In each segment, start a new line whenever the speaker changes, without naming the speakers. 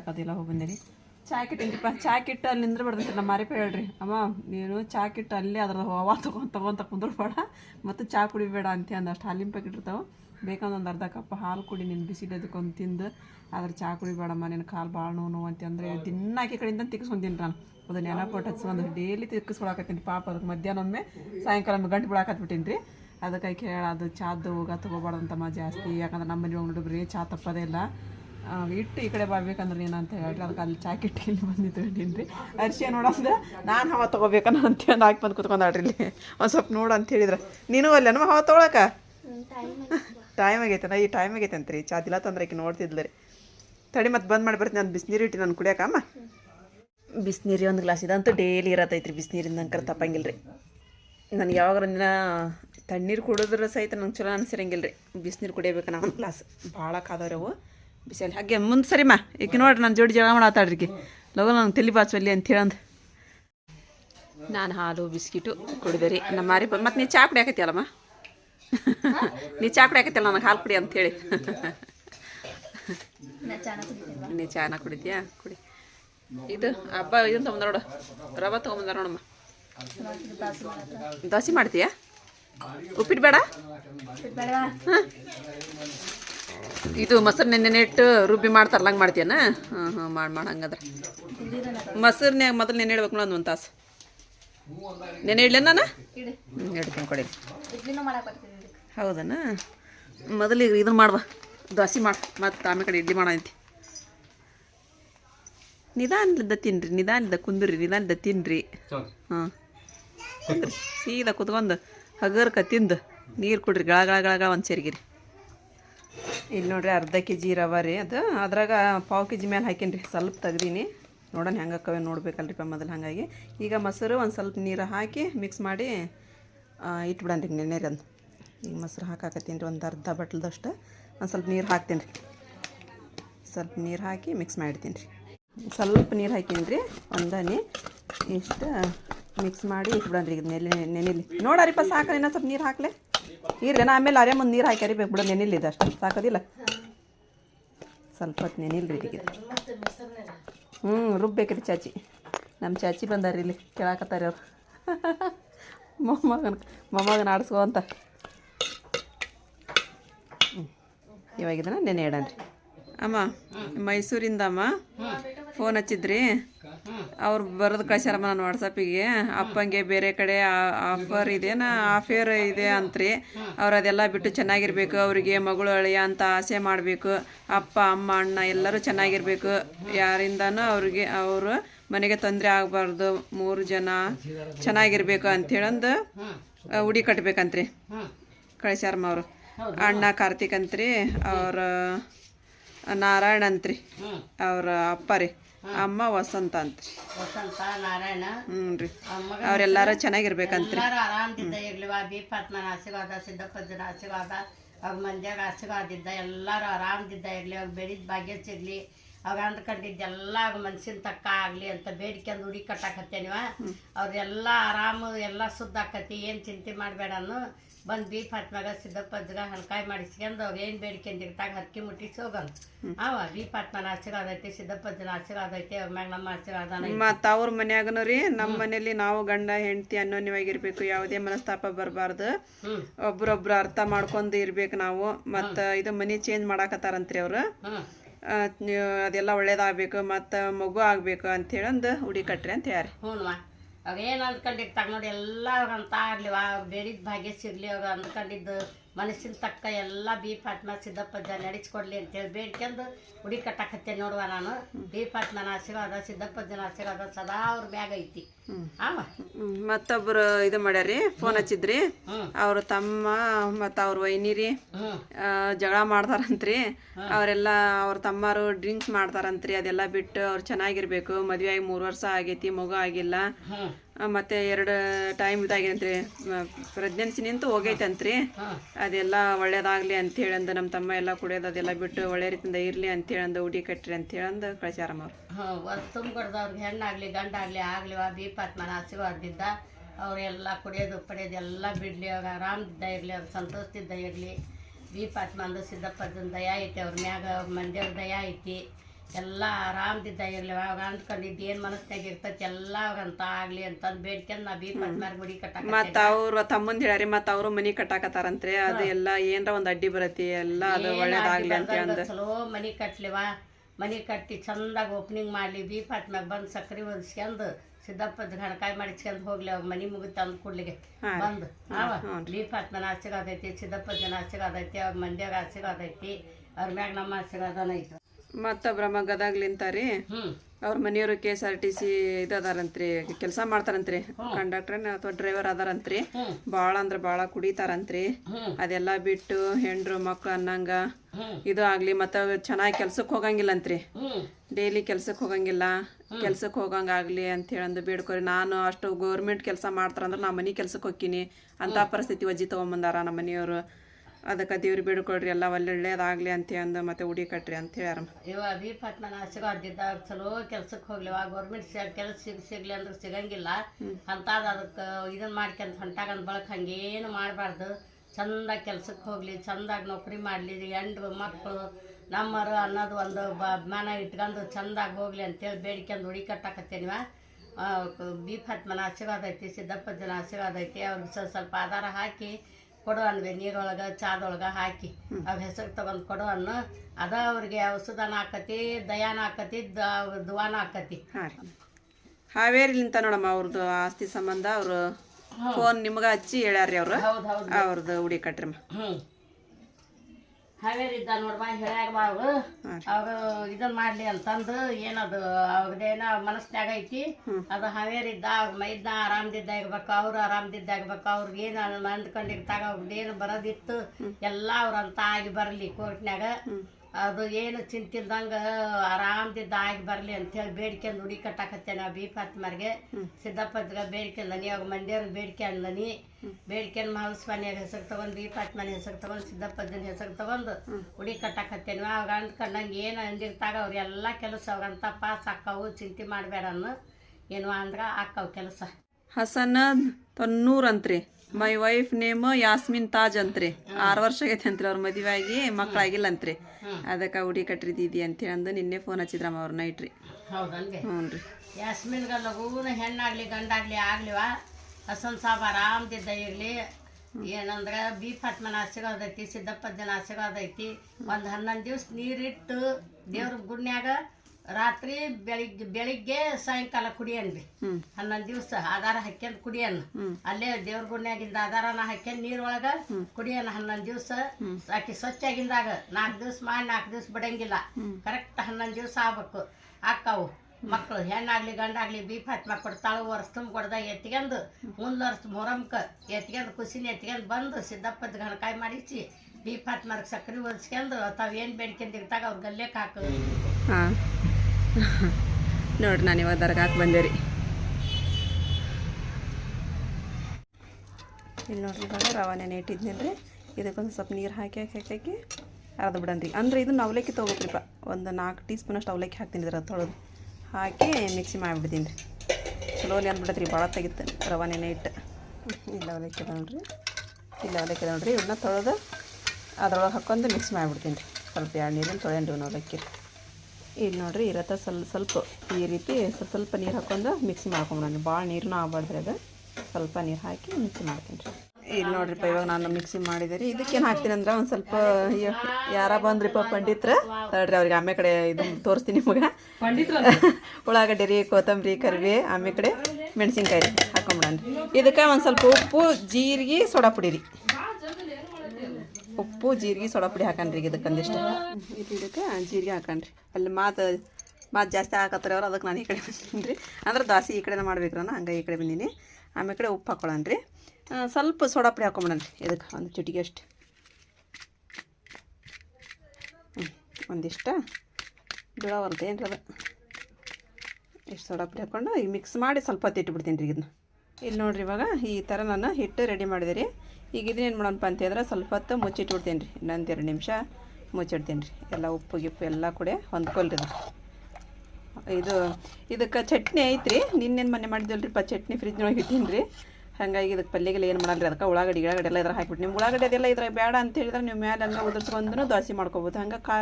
ಹೇಳಕ್ಕದಿಲ್ಲ ಹೋಗಿ ಬಂದೇರಿ. ಚಾ ಕಿಟ್ಟಿನ್ರಿಪ್ಪ ಚಾ ಕಿಟ್ಟು ಅಲ್ಲಿ ನಿಂದ್ರೆ ಬಿಡ್ತೈತಿ ನಮ್ಮ ಮಾರಿಪ ಹೇಳ್ರಿ. ಅಮ್ಮ, ನೀನು ಚಾ ಕಿಟ್ಟು ಅಲ್ಲೇ ಅದ್ರ ಹವಾ ತೊಗೊಂಡು ತೊಗೊಂತ ಕುಂದ್ರಬೇಡ ಮತ್ತು ಚಾ ಕುಡಿಬೇಡ ಅಂತ ಅಂದ ಅಷ್ಟು ಹಾಲಿನ ಪ್ಯಾಕೆಟ್ ಇರ್ತಾವೆ. ಬೇಕಂದ್ರೆ ಒಂದು ಅರ್ಧ ಕಪ್ ಹಾಲು ಕುಡಿ, ನೀನು ಬಿಸಿಲದಕ್ಕೊಂದು ತಿಂದು, ಆದ್ರೆ ಚಾ ಕುಡಿಬೇಡಮ್ಮ ನಿನ್ನ ಕಾಲು ಭಾಳ ನೋವು ನೋವು ಅಂತ ಅಂದರೆ ದಿನ ಆಕೆ ಕಡೆಯಿಂದ ತಿಕ್ಸ್ಕೊಂತೀನಿ ನಾನು. ಅದು ನೆನಪಟ್ಟು ಹಚ್ಕೊಂಡು ಡೈಲಿ ತಿಕ್ಕಿಸ್ಕೊಳಕತ್ತೀನಿ ಪಾಪ ಅದಕ್ಕೆ ಮಧ್ಯಾಹ್ನ ಒಮ್ಮೆ ಸಾಯಂಕಾಲ ಒಮ್ಮೆ ಗಂಟು ಬಿಡಾಕತ್ಬಿಟ್ಟಿನಿ ರೀ ಅದಕ್ಕೆ ಕೇಳ, ಅದು ಚಾದ್ದು ಹೋಗ ತೊಗೋಬಾರ್ದಂತಮ್ಮ ಜಾಸ್ತಿ. ಯಾಕಂದ್ರೆ ನಮ್ಮ ಮನೆ ಹೋಗಿ ಚಾ ತಪ್ಪದೇ ಇಲ್ಲ. ಇಟ್ಟು ಈ ಕಡೆ ಬರ್ಬೇಕಂದ್ರೆ ಏನಂತ ಹೇಳ್ರಿ ಅದಕ್ಕೆ ಅಲ್ಲಿ ಚಾಕೆಟ್ ಇಲ್ಲಿ ಬಂದಿತ್ತು ರೀ. ಅರ್ಶಿ ನೋಡಂದ್ರೆ ನಾನು ಹವಾ ತೊಗೋಬೇಕನ್ನ ಅಂತ ಹೇಳಿ ಹಾಕಿ ಬಂದು ಕುತ್ಕೊಂಡಾಡ್ರಿ ಇಲ್ಲಿ. ಒಂದು ಸ್ವಲ್ಪ ನೋಡು ಅಂತ ಹೇಳಿದ್ರೆ. ನೀನು ಅಲ್ಲೇನಮ್ಮ ಹವಾ ತೊಗೊಳಕ? ಟೈಮ್ ಆಗೈತೆ ನಾ ಈ ಟೈಮ್ ಆಗೈತೆ ಅಂತ ರೀ ಚಾ ದಿಲ್ಲ ತಂದ್ರೆ ಈಕೆ ನೋಡ್ತಿದ್ಲ ರೀ. ತಡಿ ಮತ್ತೆ ಬಂದ್ ಮಾಡಿ ಬರ್ತೀನಿ. ನಾನು ಬಿಸಿನೀರು ಇಟ್ಟು ನಾನು ಕುಡಿಯಾಕಮ್ಮ ಬಿಸಿನೀರಿ ಒಂದು ಗ್ಲಾಸ್ ಇದಂತೂ ಡೈಲಿ ಇರತ್ತೈತ್ರಿ ಬಿಸಿನೀರಿಂದ ನಂಗೆ ತಪ್ಪಂಗಿಲ್ಲ ರೀ. ನಾನು ಯಾವಾಗ ದಿನ ತಣ್ಣೀರು ಕುಡಿದ್ರೆ ಸಹಿತ ನಂಗೆ ಚಲೋ ಅನ್ಸಿರಂಗಿಲ್ಲ ರೀ. ಬಿಸಿನೀರು ಕುಡಿಯಬೇಕು ಒಂದು ಗ್ಲಾಸ್. ಭಾಳ ಕಾದವ್ರವು ಬಿಸಿಲು ಹಾಗೆ ಮುಂದೆ ಸರಿಮ್ಮ ಈಗ ನೋಡ್ರಿ ನಾನು ಜೋಡಿ ಜಗಳ ಮಾಡಾತಾಡ್ರಿ ಲಗು ನಂಗೆ ತಲೆ ಬಾಚಲ್ಲಿ ಅಂತ ಹೇಳಂದು. ನಾನು ಹಾಲು ಬಿಸ್ಕಿಟು ಕುಡಿದೆ ರೀ. ನಮ್ಮ ಮಾರಿ ಮತ್ತು ನೀ ಚಾ ಕುಡಿಯಾಕತ್ತೀಯಲ್ಲಮ್ಮ ನೀ ಚಾ ಕುಡಿಯಾಕತ್ತಿಲ್ಲ ನನಗೆ ಹಾಲು ಕುಡಿ ಅಂತೇಳಿ ನೀ ಚಾನ ಕುಡಿದ್ಯಾ? ಕುಡಿ. ಇದು ಹಬ್ಬ ಇದು ತೊಗೊಂಬಂದ ನೋಡು ರವೆ ತೊಗೊಂಬಂದ ನೋಡಮ್ಮ. ದೋಸೆ ಮಾಡ್ತೀಯಾ? ಉಪ್ಪಿಟ್ಟು ಬೇಡ? ಹಾಂ. ಇದು ಮೊಸರು ನೆನ್ನೆ ಇಟ್ಟು ರುಬ್ಬಿ ಮಾಡ್ತಾರಲ್ಲ ಹಂಗೆ ಮಾಡ್ತೀಯನ? ಹಾಂ ಹಾಂ ಮಾಡಿ ಮಾಡಿ ಹಂಗಂದ್ರೆ. ಮೊಸರ್ನ್ಯಾಗ ಮೊದಲು ನೆನೆ ಇಡ್ಬೇಕು ನೋಡು ಒಂದು ತಾಸು. ನೆನೆ ಇಡ್ಲೇನ ನಾನು? ಹ್ಞೂ ಇಡ್ತೀನಿ ಕೊಡಿ. ಹೌದನ? ಮೊದಲಿಗೆ ಈಗ ಇದನ್ನ ಮಾಡುವ ದೋಸೆ ಮಾಡಿ. ಮತ್ತು ಆಮೇಲೆ ಕಡೆ ಇಡ್ಲಿ ಮಾಡಂತಿ ನಿಧಾನಲಿದ್ದ ತಿನ್ರಿ ನಿಧಾನಲಿದ್ದ ಕುಂದ್ರಿ ನಿಧಾನದ ತಿನ್ರಿ. ಹಾಂ. ಕುಂದ್ರಿ ಸೀದಾ ಕುತ್ಕೊಂಡು ಹಗರ್ಕ ತಿಂದು ನೀರು ಕುಡ್ರಿ ಗಳ ಗಳ ಗಳ ಗಳ ಒಂದು ಸೇರಿಗಿರಿ. ಇಲ್ಲಿ ನೋಡ್ರಿ ಅರ್ಧ ಕೆ ಜಿ ರವೆ ರೀ ಅದು. ಅದ್ರಾಗ ಪಾವು ಕೆ ಜಿ ಮೇಲೆ ಹಾಕೀನಿ ರೀ ಸ್ವಲ್ಪ ತೆಗ್ದೀನಿ. ನೋಡೋಣ ಹೆಂಗೆ ಹಾಕವೆ ನೋಡ್ಬೇಕಲ್ರಿಪ್ಪ ಮೊದಲು ಹಾಗಾಗಿ. ಈಗ ಮೊಸರು ಒಂದು ಸ್ವಲ್ಪ ನೀರು ಹಾಕಿ ಮಿಕ್ಸ್ ಮಾಡಿ ಇಟ್ಬಿಡನ್ರಿ ರೀ ನೆನೆ ಅಂತ ಈಗ ಮೊಸರು ಹಾಕಾಕತ್ತೀನಿ ರೀ ಒಂದು ಅರ್ಧ ಬಟ್ಲದಷ್ಟು. ಒಂದು ಸ್ವಲ್ಪ ನೀರು ಹಾಕ್ತೀನಿ ರೀ. ಸ್ವಲ್ಪ ನೀರು ಹಾಕಿ ಮಿಕ್ಸ್ ಮಾಡಿಡ್ತೀನಿ ರೀ. ಸ್ವಲ್ಪ ನೀರು ಹಾಕೀನಿ ರೀ ಒಂದನಿ. ಇಷ್ಟು ಮಿಕ್ಸ್ ಮಾಡಿ ಇಟ್ಬಿಡನ್ರಿ ಈಗ ನೆಲೆ ನೆನೆಲಿ ನೋಡಾರಿಪ್ಪ ಸಾಕು ಇನ್ನೂ ಸ್ವಲ್ಪ ನೀರು ಹಾಕ್ಲೆ. ನೀರು ನಾ ಆಮೇಲೆ ಅರೆ ಮುಂದೆ ನೀರು ಹಾಕಿ ಅರಿಬೇಕು ಬಿಡು ನೆನಿಲ್ಲ ಇದು ಅಷ್ಟು. ಸಾಕೋದಿಲ್ಲ? ಸ್ವಲ್ಪ ಹೊತ್ತು ನೆನಿಲ್ರಿ ಇದಕ್ಕೆ ಹ್ಞೂ ರುಬ್ಬೇಕ್ರಿ ಚಾಚಿ. ನಮ್ಮ ಚಾಚಿ ಬಂದಾರ ಇಲ್ಲಿ ಕೇಳಾಕತ್ತಾರ ಅವ್ರು. ಮೊಮ್ಮಗನ ಮೊಮ್ಮಗನ ಆಡಿಸ್ಕೋ ಅಂತ. ಹ್ಞೂ ನೆನೆ ಇಡನ್ರಿ. ಅಮ್ಮ ಮೈಸೂರಿಂದ ಅಮ್ಮ ಫೋನ್ ಹಚ್ಚಿದ್ರಿ? ಅವ್ರು ಬರೆದು ಕಳ್ಸ್ಯಾರಮ್ಮ ನಾನು ವಾಟ್ಸಪ್ಪಿಗೆ ಅಪ್ಪಂಗೆ ಬೇರೆ ಕಡೆ ಆಫರ್ ಇದೇನ, ಆಫೇರ್ ಇದೆ ಅಂತ್ರಿ. ಅವ್ರು ಅದೆಲ್ಲ ಬಿಟ್ಟು ಚೆನ್ನಾಗಿರ್ಬೇಕು, ಅವರಿಗೆ ಮಗಳು ಅಳಿಯ ಅಂತ ಆಸೆ ಮಾಡಬೇಕು. ಅಪ್ಪ, ಅಮ್ಮ, ಅಣ್ಣ ಎಲ್ಲರೂ ಚೆನ್ನಾಗಿರ್ಬೇಕು. ಯಾರಿಂದನೂ ಅವ್ರಿಗೆ, ಅವರು ಮನೆಗೆ ತೊಂದರೆ ಆಗಬಾರ್ದು. ಮೂರು ಜನ ಚೆನ್ನಾಗಿರ್ಬೇಕು ಅಂಥೇಳಂದು ಉಡಿ ಕಟ್ಬೇಕಂತ್ರಿ. ಕಳ್ಸ್ಯಾರಮ್ಮ ಅವರು. ಅಣ್ಣ ಕಾರ್ತಿಕ್ ಅಂತ್ರಿ, ಅವ್ರ, ನಾರಾಯಣ ಅಂತ್ರಿ. ಅವ್ರ ಅಪ್ಪ ರೀ. ಅಮ್ಮ ವಸಂತ ಅಂತ್ರಿ.
ವಸಂತ ನಾರಾಯಣ.
ಹ್ಞೂ ರೀ. ಅವರೆಲ್ಲರೂ ಚೆನ್ನಾಗಿರ್ಬೇಕಂತ್ರಿ.
ಎಲ್ಲಾರು ಆರಾಮದಿದ್ದ ಇರ್ಲಿವ ಬೀಪತ್ಮನ ಆಶೀರ್ವಾದ ಸಿದ್ದಪ್ಪಜ್ಜನ ಆಶೀರ್ವಾದ ಅವ್ರ ಮಂದ್ಯಾಗ ಆಶೀರ್ವಾದ ಎಲ್ಲರೂ ಆರಾಮದಿದ್ದ ಇರ್ಲಿ ಅವ್ರು ಬೆಳಿದ ಭಾಗ್ಯ ಸಿಗ್ಲಿ ಅವಾಗ ಅಂದ್ಕೊಂಡಿದ್ದ ಎಲ್ಲ ಮನ್ಸಿನ ತಕ್ಕ ಆಗಲಿ ಅಂತ ಬೇಡಿಕೆಂದು ಹುಡಿ ಕಟ್ಟಾಕತ್ತೇನಿವ ಅವ್ರೆಲ್ಲ ಆರಾಮ ಎಲ್ಲ ಸುದ್ದಾಕತಿ ಏನು ಚಿಂತೆ ಮಾಡಬೇಡ ಅನ್ನು ಬಂದು ಬಿ ಸಿದ್ದಪ್ಪ ಜನ ಹಲ್ಕಾಯಿ ಮಾಡಿಸ್ಕೊಂಡು ಅವ್ರು ಏನು ಬೇಡಿಕೆ ಇರ್ತಾಗ ಹಕ್ಕಿ ಮುಟ್ಟಿಸಿ ಹೋಗಂತ ಅವ ಬಿ ಪಾಟ್ನಾನ ಆಶೀರ್ವಾದ ಐತಿ ಸಿದ್ದಪ್ಪಜ್ಜನ ಆಶೀರ್ವಾದ ಐತಿ ಅವ್ರ ಮ್ಯಾಗ ನಮ್ಮ ಆಶೀರ್ವಾದ
ಮತ್ತು ಅವ್ರ ಮನ್ಯಾಗನು ರೀ ನಮ್ಮ ಮನೇಲಿ ನಾವು ಗಂಡ ಹೆಂಡತಿ ಅನ್ಯೋನ್ಯವಾಗಿರ್ಬೇಕು ಯಾವುದೇ ಮನಸ್ತಾಪ ಬರಬಾರ್ದು. ಒಬ್ರೊಬ್ರು ಅರ್ಥ ಮಾಡ್ಕೊಂಡು ಇರ್ಬೇಕು ನಾವು. ಮತ್ತು ಇದು ಮನಿ ಚೇಂಜ್ ಮಾಡಾಕತ್ತಾರಂತ್ರಿ ಅವರು. ಅದೆಲ್ಲ ಒಳ್ಳೇದಾಗಬೇಕು ಮತ್ತು ಮಗು ಆಗಬೇಕು ಅಂತೇಳಂದು ಉಡಿ ಕಟ್ರಿ ಅಂತ ಹೇಳಿ
ಹ್ಞೂ ಅವಾಗ ಏನು ಅಂದ್ಕೊಂಡಿರ್ತಾಗ ನೋಡಿ ಎಲ್ಲ ಅಂತ ಆಗಲಿ ವಾ ಬೇಡಿದ ಭಾಗ್ಯ ಸಿಗ್ಲಿ ಅವ್ರು ಅಂದ್ಕೊಂಡಿದ್ದು. ಮನಸ್ಸಿನ ತಕ್ಕ ಎಲ್ಲ ಬಿ ಫಾತ್ಮ ಸಿದ್ದಪ್ಪಜ್ಜ ನಡೆಸ್ಕೊಡ್ಲಿ ಅಂತೇಳಿ ಬೇಡ್ಕೊಂಡು ಉಡಿ ಕಟ್ಟಾಕತ್ತೆ ನೋಡುವ ನಾನು. ಬಿ ಪಾತ್ಮನ ಆಶೀರ್ವಾದ ಸಿದ್ದಪ್ಪಜ್ಜನ ಆಶೀರ್ವಾದ ಸದಾ ಅವ್ರ ಬ್ಯಾಗ್ ಐತಿ.
ಮತ್ತೊಬ್ರು ಇದು ಮಾಡ್ಯಾರಿ ಫೋನ್ ಹಚ್ಚಿದ್ರಿ. ಅವ್ರ ತಮ್ಮ ಮತ್ತ ಅವ್ರ ವೈನಿ ರೀ
ಹ್ಞೂ
ಆ, ಜಗಳ ಮಾಡ್ತಾರಂತ್ರಿ. ಅವರೆಲ್ಲ ಅವ್ರ ತಮ್ಮರು ಡ್ರಿಂಕ್ಸ್ ಮಾಡ್ತಾರಂತ್ರಿ. ಅದೆಲ್ಲ ಬಿಟ್ಟು ಅವ್ರು ಚೆನ್ನಾಗಿರ್ಬೇಕು. ಮದ್ವೆ ಆಗಿ ಮೂರು ವರ್ಷ ಆಗೈತಿ ಮಗು ಆಗಿಲ್ಲ. ಮತ್ತೆ ಎರಡು ಟೈಮ್ ಇದಾಗೈತ್ರಿ ಪ್ರೆಗ್ನೆನ್ಸಿ ನಿಂತು ಹೋಗೈತಂತ್ರಿ. ಅದೆಲ್ಲ ಒಳ್ಳೇದಾಗ್ಲಿ ಅಂತ ಅಂದ ನಮ್ಮ ತಮ್ಮ ಎಲ್ಲ ಕುಡಿಯೋದು ಅದೆಲ್ಲ ಬಿಟ್ಟು ಒಳ್ಳೆ ರೀತಿಯಿಂದ ಇರ್ಲಿ ಅಂತ ಅಂದ ಉಡಿ ಕಟ್ಟ್ರಿ ಅಂತ ಹೇಳಂದು ಕಳ್ಸ್ಯಾರಮ್ಮ ಅವ್ರು
ತುಂಬಿಕೊಡ್ದವ್ರಿಗೆ ಹೆಣ್ಣಾಗಲಿ ಗಂಡಾಗಲಿ ಆಗಲಿ ವಾ ಬಿ ಫಾತ್ಮನ ಆಶೀರ್ವಾದದಿಂದ ಅವರೆಲ್ಲ ಕುಡಿಯೋದು ಪಡೆಯೋದು ಎಲ್ಲ ಬಿಡಲಿ ಅವ್ರು ಆರಾಮದಿಂದ ಇರಲಿ ಅವ್ರು ಸಂತೋಷದಿಂದ ಇರಲಿ. ಅಂದು ಸಿದ್ದಪ್ಪನ ದಯ ಐತಿ ಅವ್ರ ಮ್ಯಾಗ ಮಂದಿಯವ್ರ ದಯ ಐತಿ. ಎಲ್ಲ ಆರಾಮದಿದ್ದ ಇರಲಿ ಅವಾಗ ಅಂದ್ಕೊಂಡಿದ್ದು ಏನು ಮನಸ್ಸಿನಾಗ ಇರ್ತೈತಿ ಎಲ್ಲ ಅವಾಗಂತ ಆಗಲಿ ಅಂತಂದು ಬೇಡ್ಕೊಂಡು ನಾ ಬಿ ಪದ್ಮಾರ್ ಗುಡಿ ಕಟ್ಟಾಕ
ಮತ್ತ ಅವ್ರ ತಮ್ಮಂದ್ ಹೇಳ್ಯಾರಿ ಮತ್ತ ಅವ್ರು ಮನಿ ಕಟ್ಟಾಕತ್ತಾರಂತ್ರಿ ಅದು ಎಲ್ಲ ಏನ್ರ ಒಂದ್ ಅಡ್ಡಿ ಬರತಿ ಎಲ್ಲ ಅದು ಒಳ್ಳೇದಾಗ್ಲಿ ಅಂತ ಅಂದ.
ಚಲೋ ಮನಿ ಕಟ್ಲಿವಾ ಮನಿ ಕಟ್ಟಿ ಚಂದಾಗ ಓಪನಿಂಗ್ ಮಾಡ್ಲಿ ಬಿ ಫಾತ್ಮ್ಯಾಗ ಬಂದು ಸಕ್ರಿ ಒದಿಸ್ಕೊಂಡು ಸಿದ್ದಪ್ಪದ ಹಣಕಾಯಿ ಮಾಡಿಸ್ಕೊಂಡು ಹೋಗ್ಲಿ ಅವಾಗ ಮನಿ ಮುಗಿತು ಅಂದ ಕೂಡ್ಲಿಗೆ. ಬಂದು. ಅವ ಬಿ ಫಾತ್ಮನ ಆಸೆಗಾದೈತಿ ಸಿದ್ದಪ್ಪನ ಆಸೆಗಾದೈತಿ ಮಂಡ್ಯಾಗ ಮಂದ್ಯಾಗ ಆಸೆಗಾದೈತಿ ಅವ್ರ ಮ್ಯಾಗ ನಮ್ಮ ಆಸೆಗಾದನ ಐತಿ.
ಮತ್ತ ಬ್ರಹ್ಮ ಗದಾಗ್ಲಿಂತಾರಿ
ಹ್ಮ್.
ಅವ್ರ ಮನೆಯವರು K S R T C ಇದಾರಂತ್ರಿ ಕೆಲಸ ಮಾಡ್ತಾರಂತ್ರಿ. ಕಂಡಕ್ಟರ್ ಅಥವಾ ಡ್ರೈವರ್ ಅದಾರಂತ್ರಿ
ಬಾಳ
ಭಾಳ ಅಂದ್ರ ಭಾಳ ಕುಡಿತಾರಂತ್ರಿ. ಅದೆಲ್ಲ ಬಿಟ್ಟು ಹೆಂಡ್ರು ಮಕ್ಳು ಅನ್ನಂಗ ಇದು ಆಗ್ಲಿ ಮತ್ತ ಚೆನ್ನಾಗಿ ಕೆಲ್ಸಕ್ಕೆ ಹೋಗಂಗಿಲ್ಲಂತ್ರಿ. ಡೈಲಿ ಕೆಲ್ಸಕ್ಕೆ ಹೋಗಂಗಿಲ್ಲ. ಕೆಲ್ಸಕ್ಕೆ ಹೋಗಂಗ ಆಗ್ಲಿ ಅಂತ ಹೇಳಂದು ಬೇಡ್ಕೊರಿ. ನಾನು ಅಷ್ಟು ಗೌರ್ಮೆಂಟ್ ಕೆಲಸ ಮಾಡ್ತಾರಂದ್ರೆ ನಾ ಮನೆ ಕೆಲ್ಸಕ್ಕೆ ಹೋಗ್ತೀನಿ ಅಂತ ಪರಿಸ್ಥಿತಿ ಒಜ್ಜಿ ತಗೊಂಬಂದಾರ ನಮ್ಮ ಮನೆಯವರು. ಅದಕ್ಕೆ ದೇವ್ರಿಗೆ ಬೇಡ್ಕೊಳ್ರಿ ಎಲ್ಲ ಒಳ್ಳೊಳ್ಳೇದಾಗ್ಲಿ ಅಂತ ಅಂದು ಮತ್ತೆ ಉಡಿ ಕಟ್ರಿ ಅಂತ ಹೇಳ್ಯಾರ
ಇವ ಬಿ ಫಾತ್ಮನ ಆಸೆಗಾದಿದ್ದಾಗ ಚಲೋ ಕೆಲ್ಸಕ್ಕೆ ಹೋಗ್ಲಿವ ಗೌರ್ಮೆಂಟ್ ಕೆಲಸ ಸಿಗ್ ಸಿಗ್ಲಿ ಅಂದ್ರೆ ಸಿಗಂಗಿಲ್ಲ. ಅಂತಾದ ಅದಕ್ಕೆ ಇದನ್ನ ಮಾಡ್ಕೊಂತ ಹೊಂಟಾಗಂದ್ ಬಳಕ ಹಂಗೇನು ಮಾಡಬಾರ್ದು. ಚಂದಾಗಿ ಕೆಲ್ಸಕ್ಕೆ ಹೋಗ್ಲಿ ಚಂದಾಗಿ ನೌಕರಿ ಮಾಡಲಿ ಹೆಂಡ್ರು ಮಕ್ಕಳು ನಮ್ಮರು ಅನ್ನೋದು ಒಂದು ಬ ಅಭಿಮಾನ ಇಟ್ಕೊಂಡು ಚಂದಾಗಿ ಹೋಗ್ಲಿ ಅಂತೇಳಿ ಬೇಡಿಕೊಂಡು ಉಡಿ ಕಟ್ಟಾಕತ್ತೇನಿವ ಬಿ ಫಾತ್ಮನ ಆಶೀರ್ವಾದ ಐತಿ ಸಿದ್ದಪ್ಪನ ಆಶೀರ್ವಾದ ಐತಿ ಅವ್ರಿಗೆ ಸ್ವಲ್ಪ ಸ್ವಲ್ಪ ಆಧಾರ ಹಾಕಿ ಕೊಡು ಅನ್ಬೇ ನೀರೊಳಗೆ ಚಾದೊಳಗೆ ಹಾಕಿ. ಅವ್ ಹೆಸರು ತಗೊಂಡು ಕೊಡು ಅನ್ನು. ಅದ ಅವ್ರಿಗೆ ಔಷಧನ ಹಾಕತಿ ದಯಾನ ಹಾಕತಿ ದುವಾನ ಹಾಕತಿ
ಹಾವೇರಿಲಿಂತ ನೋಡಮ್ಮ ಅವ್ರದ್ದು ಆಸ್ತಿ ಸಂಬಂಧ ಅವರು ಫೋನ್ ನಿಮ್ಗೆ ಹಚ್ಚಿ ಹೇಳ್ಯಾರ್ರಿ ಅವ್ರು. ಅವ್ರದ್ದು ಉಡಿ ಕಟ್ರಮ್ಮ
ಹಾವೇರಿದ್ದ ನೋಡ್ಬಾ ಹೇಳ್ಯಾಗ ಬಾ ಅವ್ರು. ಅವರು ಇದನ್ನ ಮಾಡ್ಲಿ ಅಂತಂದು ಏನದು ಅವ್ರದ್ದೇನ ಮನಸ್ನಾಗ ಐತಿ. ಅದು ಹಾವೇರಿದ್ದ ಅವ್ರ ಮೈದ್ನ ಆರಾಮದಿದ್ದ ಇರ್ಬೇಕು ಅವ್ರು ಆರಾಮದಿದ್ದ ಇರ್ಬೇಕು ಅವ್ರಿಗೆ ಏನು ಅಂದ್ಕೊಂಡಿರ್ತಾಗ ಅವ್ರದ್ದೇನು ಬರೋದಿತ್ತು ಎಲ್ಲ ಅವ್ರಂತ ಆಗಿ ಬರಲಿ ಕೋರ್ಟ್ನ್ಯಾಗ. ಅದು ಏನು ಚಿಂತಿಲ್ದಂಗ ಆರಾಮದಿದ್ದ ಆಗಿ ಬರಲಿ ಅಂತೇಳಿ ಬೇಡ್ಕೊಂಡು ಉಡಿ ಕಟ್ಟಾಕತ್ತೇನೆ ಬಿ ಫಾತ್ಮರ್ಗೆ ಸಿದ್ದಪ್ಪದ್ಗ ಬೇಡ್ಕೊಂಡನಿ ಅವಾಗ ಬೇಡಿಕೆ ಅಲ್ಲನಿ ಬೇಡ್ಕೊಂಡು ಮಹಲ್ಸ್ವಾನಿಯಾಗ ಹೆಸರು ತಗೊಂಡು ಬಿ ಫಾತ್ಮನ ಹೆಸರು ತಗೊಂಡು ಸಿದ್ದಪ್ಪದ್ದನ ಹೆಸರು ತಗೊಂಡು ಉಡಿ ಕಟ್ಟಾಕತ್ತೇನೆ. ಅವಾಗ ಅಂದ್ಕೊಂಡಂಗೆ ಏನು ಅಂದಿರ್ತಾಗ ಅವ್ರೆಲ್ಲ ಕೆಲಸ ಅವ್ರಂತ ಪಾಸ್ ಆಕ್ಕಾವು ಚಿಂತೆ ಮಾಡಬೇಡ ಅನ್ನು. ಏನು ಅಂದ್ರೆ ಆಕ್ಕಾವು ಕೆಲಸ.
ಹಸನ Tonnur ಅಂತ್ರಿ. My wife name Yasmin Taj ಅಂತ್ರಿ. ಆರು ವರ್ಷ ಆಗೈತೆ ಅಂತ್ರಿ ಅವ್ರ ಮದುವೆ ಆಗಿ ಮಕ್ಕಳಾಗಿಲ್ಲ ಅಂತ್ರಿ. ಅದಕ್ಕೆ ಉಡಿ ಕಟ್ರಿದೀದಿ ಅಂತ ಅಂದು ನಿನ್ನೆ ಫೋನ್ ಹಚ್ಚಿದ್ರಮ್ಮ ಅವ್ರ ನೈಟ್ ರೀ. ಹ್ಞೂ ರೀ.
ಯಾಸ್ಮಿನ್ಗ ಲಘೂನ ಹೆಣ್ಣಾಗ್ಲಿ ಗಂಡಾಗ್ಲಿ ಆಗ್ಲಿವ? ಹಸನ್ ಸಾಬ್ ಆರಾಮದಿದ್ದ ಇರ್ಲಿ. ಏನಂದ್ರೆ ಬಿ ಫಾತ್ಮನ ಆಶೀರ್ವಾದ ಐತಿ ಸಿದ್ದಪ್ಪಜ್ಜನ ಆಶೀರ್ವಾದ ಐತಿ ಒಂದ್ ಹನ್ನೊಂದು ದಿವ್ಸ ನೀರಿಟ್ಟು ದೇವ್ರ ಗುಡ್ನ್ಯಾಗ ರಾತ್ರಿ ಬೆಳಿಗ್ಗೆ ಬೆಳಿಗ್ಗೆ ಸಾಯಂಕಾಲ ಕುಡಿಯನ್ರಿ.
ಬಿ
ಹನ್ನೊಂದು ದಿವಸ ಆಧಾರ ಹಾಕ್ಯಂದ್ ಕುಡಿಯನ್. ಅಲ್ಲೇ ದೇವ್ರ ಗುಣ್ಯಾಗಿಂದ ಆಧಾರನ ಹಾಕ್ಯಂದ್ ನೀರೊಳಗ ಕುಡಿಯನ್ ಹನ್ನೊಂದು ದಿವ್ಸ. ಆಕಿ ಸ್ವಚ್ಛಾಗಿಂದಾಗ ನಾಲ್ಕು ದಿವಸ ಮಾಡಿ ನಾಲ್ಕು ದಿವ್ಸ ಬಿಡಂಗಿಲ್ಲ. ಕರೆಕ್ಟ್ ಹನ್ನೊಂದು ದಿವಸ ಆಗ್ಬೇಕು. ಆಕ್ಕಾವು ಮಕ್ಕಳು ಹೆಣ್ಣಾಗ್ಲಿ ಗಂಡಾಗ್ಲಿ ಬಿ ಫಾತ್ಮ ಕೊಡ್ತಾಳು ವರ್ಷ ತುಂಬ ಕೊಡ್ದಾಗ ಎತ್ಕೊಂಡು ಮುಂದ್ ವರ್ಷ ಮೊರಮ್ಕ ಎತ್ಕೊಂಡು ಖುಷಿನ ಎತ್ಕೊಂಡು ಬಂದು ಸಿದ್ದಪ್ಪದ ಗಣಕಾಯಿ ಮಾಡಿಸಿ ಬಿ ಫಾತ್ಮರ್ಗೆ ಸಕ್ರೆ ಒದಿಸ್ಕೊಂಡು ತಾವು ಏನು ಬೇಡ್ಕೊಂಡಿರ್ತಾಗ ಅವ್ರ ಗಲ್ಲೆಕ್ ಹಾಕು.
ಹಾಂ ನೋಡ್ರಿ ನಾನು ಇವಾಗ ದರ್ಗಾಕ್ಕೆ ಬಂದೆ ರೀ. ಇಲ್ಲಿ ನೋಡ್ರಿ ಇವಾಗ ರವಾನೆ ರೀ ಇದಕ್ಕೊಂದು ಸ್ವಲ್ಪ ನೀರು ಹಾಕಿ ಹಾಕಿ ಹಾಕಿ ಹಾಕಿ ಅರ್ಧ ಬಿಡನ್ರಿ ಅಂದ್ರೆ ಇದನ್ನ ಅವಲಕ್ಕಿ ತೊಗೋಬೇಕ್ರಿಪ್ಪ. ಒಂದು ನಾಲ್ಕು ಟೀ ಸ್ಪೂನಷ್ಟು ಅವಲಕ್ಕಿ ಹಾಕ್ತೀನಿ ಇದ್ರ ತೊಳೆದು. ಹಾಕಿ ಮಿಕ್ಸಿ ಮಾಡಿಬಿಡ್ತೀನಿ ರೀ. ಚಲೋಲಿ ಅಂದ್ಬಿಡತ್ರಿ ಭಾಳ ತೆಗಿತ್ತು ರವೆ ನೆನೆ ಇಟ್ಟು ಇಲ್ಲ ಅವಲಕ್ಕಿ ನೋಡ್ರಿ. ಇಲ್ಲ ಅವಲಕ್ಕಿ ನೋಡ್ರಿ. ಇವನ್ನ ತೊಳೆದು ಅದ್ರೊಳಗೆ ಹಾಕೊಂಡು ಮಿಕ್ಸ್ ಮಾಡಿಬಿಡ್ತೀನಿ ರೀ. ಸ್ವಲ್ಪ ಎರಡು ನೀರನ್ನು ಇವನ್ನ ಅವಲಕ್ಕಿ. ಇಲ್ಲಿ ನೋಡ್ರಿ ಇರತ್ತ ಸ್ವಲ್ಪ ಸ್ವಲ್ಪ ಈ ರೀತಿ ಸ್ವಲ್ಪ ಸ್ವಲ್ಪ ನೀರು ಹಾಕೊಂಡು ಮಿಕ್ಸ್ ಮಾಡ್ಕೊಂಬಿಡೋಣ ಭಾಳ ನೀರನ್ನ ಆಗ್ಬಾರ್ದ್ರಿ ಅದು ಸ್ವಲ್ಪ ನೀರು ಹಾಕಿ ಮಿಕ್ಸ್ ಮಾಡ್ತೀನಿ ರೀ. ಇಲ್ಲಿ ನೋಡ್ರಿಪ್ಪ ಇವಾಗ ನಾನು ಮಿಕ್ಸಿ ಮಾಡಿದೆ ರೀ ಇದಕ್ಕೇನು ಹಾಕ್ತೀನಿ ಅಂದ್ರೆ ಒಂದು ಸ್ವಲ್ಪ ಯಾರ ಬಂದ್ರಿಪ್ಪ ಪಂಡಿತ್ರ? ನೋಡ್ರಿ ಅವ್ರಿಗೆ ಆಮೆ ಕಡೆ ಇದು ತೋರಿಸ್ತೀನಿ ನಿಮಗೆ. ಉಳ್ಳಾಗಡ್ಡೆ ರೀ ಕೊತ್ತಂಬರಿ ಕರಿವೆ ಆಮೆ ಕಡೆ ಮೆಣಸಿನ್ಕಾಯಿ ರೀ ಹಾಕೊಂಬಿಡೋಣ ಇದಕ್ಕೆ ಒಂದು ಸ್ವಲ್ಪ ಉಪ್ಪು ಜೀರಿಗೆ ಸೋಡಾ ಪುಡಿ ರೀ. ಉಪ್ಪು, ಜೀರಿಗೆ, ಸೋಡಾ ಪುಡಿ ಇದಕ್ಕೆ ಒಂದಿಷ್ಟು. ಇದು ಇದಕ್ಕೆ ಜೀರಿಗೆ ಹಾಕನ್ರಿ ಅಲ್ಲಿ ಮಾತು ಮಾತು ಜಾಸ್ತಿ ಹಾಕತ್ತಾರೆ ಅವ್ರು, ಅದಕ್ಕೆ ನಾನು ಈ ಕಡೆ ಬಂದೀನಿ. ರೀ ಅಂದ್ರೆ ದಾಸಿ ಈ ಕಡೆನೇ ಮಾಡ್ಬೇಕು ನಾನು ಹಂಗೆ ಈ ಕಡೆ ಬಂದೀನಿ. ಆಮೇಲೆ ಕಡೆ ಉಪ್ಪು ಹಾಕೊಳ್ಳೋಣ ರೀ ಸ್ವಲ್ಪ ಸೋಡಾ ಪುಡಿ ರೀ ಇದಕ್ಕೆ, ಒಂದು ಚುಟಿಗೆ ಅಷ್ಟು. ಹ್ಞೂ ಒಂದಿಷ್ಟು. ಬರ್ತೇನು ಏನು ಅದು? ಇಷ್ಟು ಸೋಡಾ ಪುಡಿ ಹಾಕ್ಕೊಂಡು ಈಗ ಮಿಕ್ಸ್ ಮಾಡಿ ಸ್ವಲ್ಪ ಹೊತ್ತು ಇಟ್ಬಿಡ್ತೀನಿ ರೀ ಇದನ್ನ. ಇಲ್ಲಿ ನೋಡ್ರಿ ಇವಾಗ ಈ ಥರ ನಾನು ಹಿಟ್ಟು ರೆಡಿ ಮಾಡಿದೆ ರೀ. ಈಗ ಇದನ್ನ ಏನು ಮಾಡೋಣಪ್ಪ ಅಂತಂದ್ರೆ ಸ್ವಲ್ಪ ಹೊತ್ತು ಮುಚ್ಚಿಟ್ಬಿಡ್ತೀನಿ ರೀ. ಇನ್ನೊಂದು ಎರಡು ನಿಮಿಷ ಮುಚ್ಚಿಡ್ತೀನಿ ರೀ. ಎಲ್ಲ ಉಪ್ಪು ಗಿಪ್ಪು ಎಲ್ಲ ಕೂಡ ಹೊಂದ್ಕೊಲ್ರಿ ಇದು ಇದು ಇದಕ್ಕೆ ಚಟ್ನಿ ಐತ್ರಿ. ನಿನ್ನೇನು ಮೊನ್ನೆ ಮಾಡಿದ್ವಲ್ರಿಪ್ಪ ಚಟ್ನಿ ಫ್ರಿಜ್ನೊಳಗೆ ಇಟ್ಟೀನಿ ರೀ. ಹಾಗಾಗಿ ಇದಕ್ಕೆ ಪಲ್ಯಗೆಲ್ಲ ಏನು ಮಾಡಲ್ರಿ? ಅದಕ್ಕೆ ಉಳ್ಳಾಗಡ್ಡಿ ಗಿಳಗಡ್ಡಿ ಎಲ್ಲ ಇದ್ರ ಹಾಕ್ಬಿಟ್ಟು ನಿಮ್ಮ ಉಳ್ಳಾಗಡ್ಡಿ ಅದೆಲ್ಲ ಇದ್ರೆ ಬೇಡ ಅಂತ ಹೇಳಿದ್ರೆ ನೀವು ಮೇಲೆ ಹಂಗೆ ಉದುರ್ಸ್ಕೊಂಡು ದೋಸೆ ಮಾಡ್ಕೊಬೋದು. ಹಂಗೆ ಕಾ,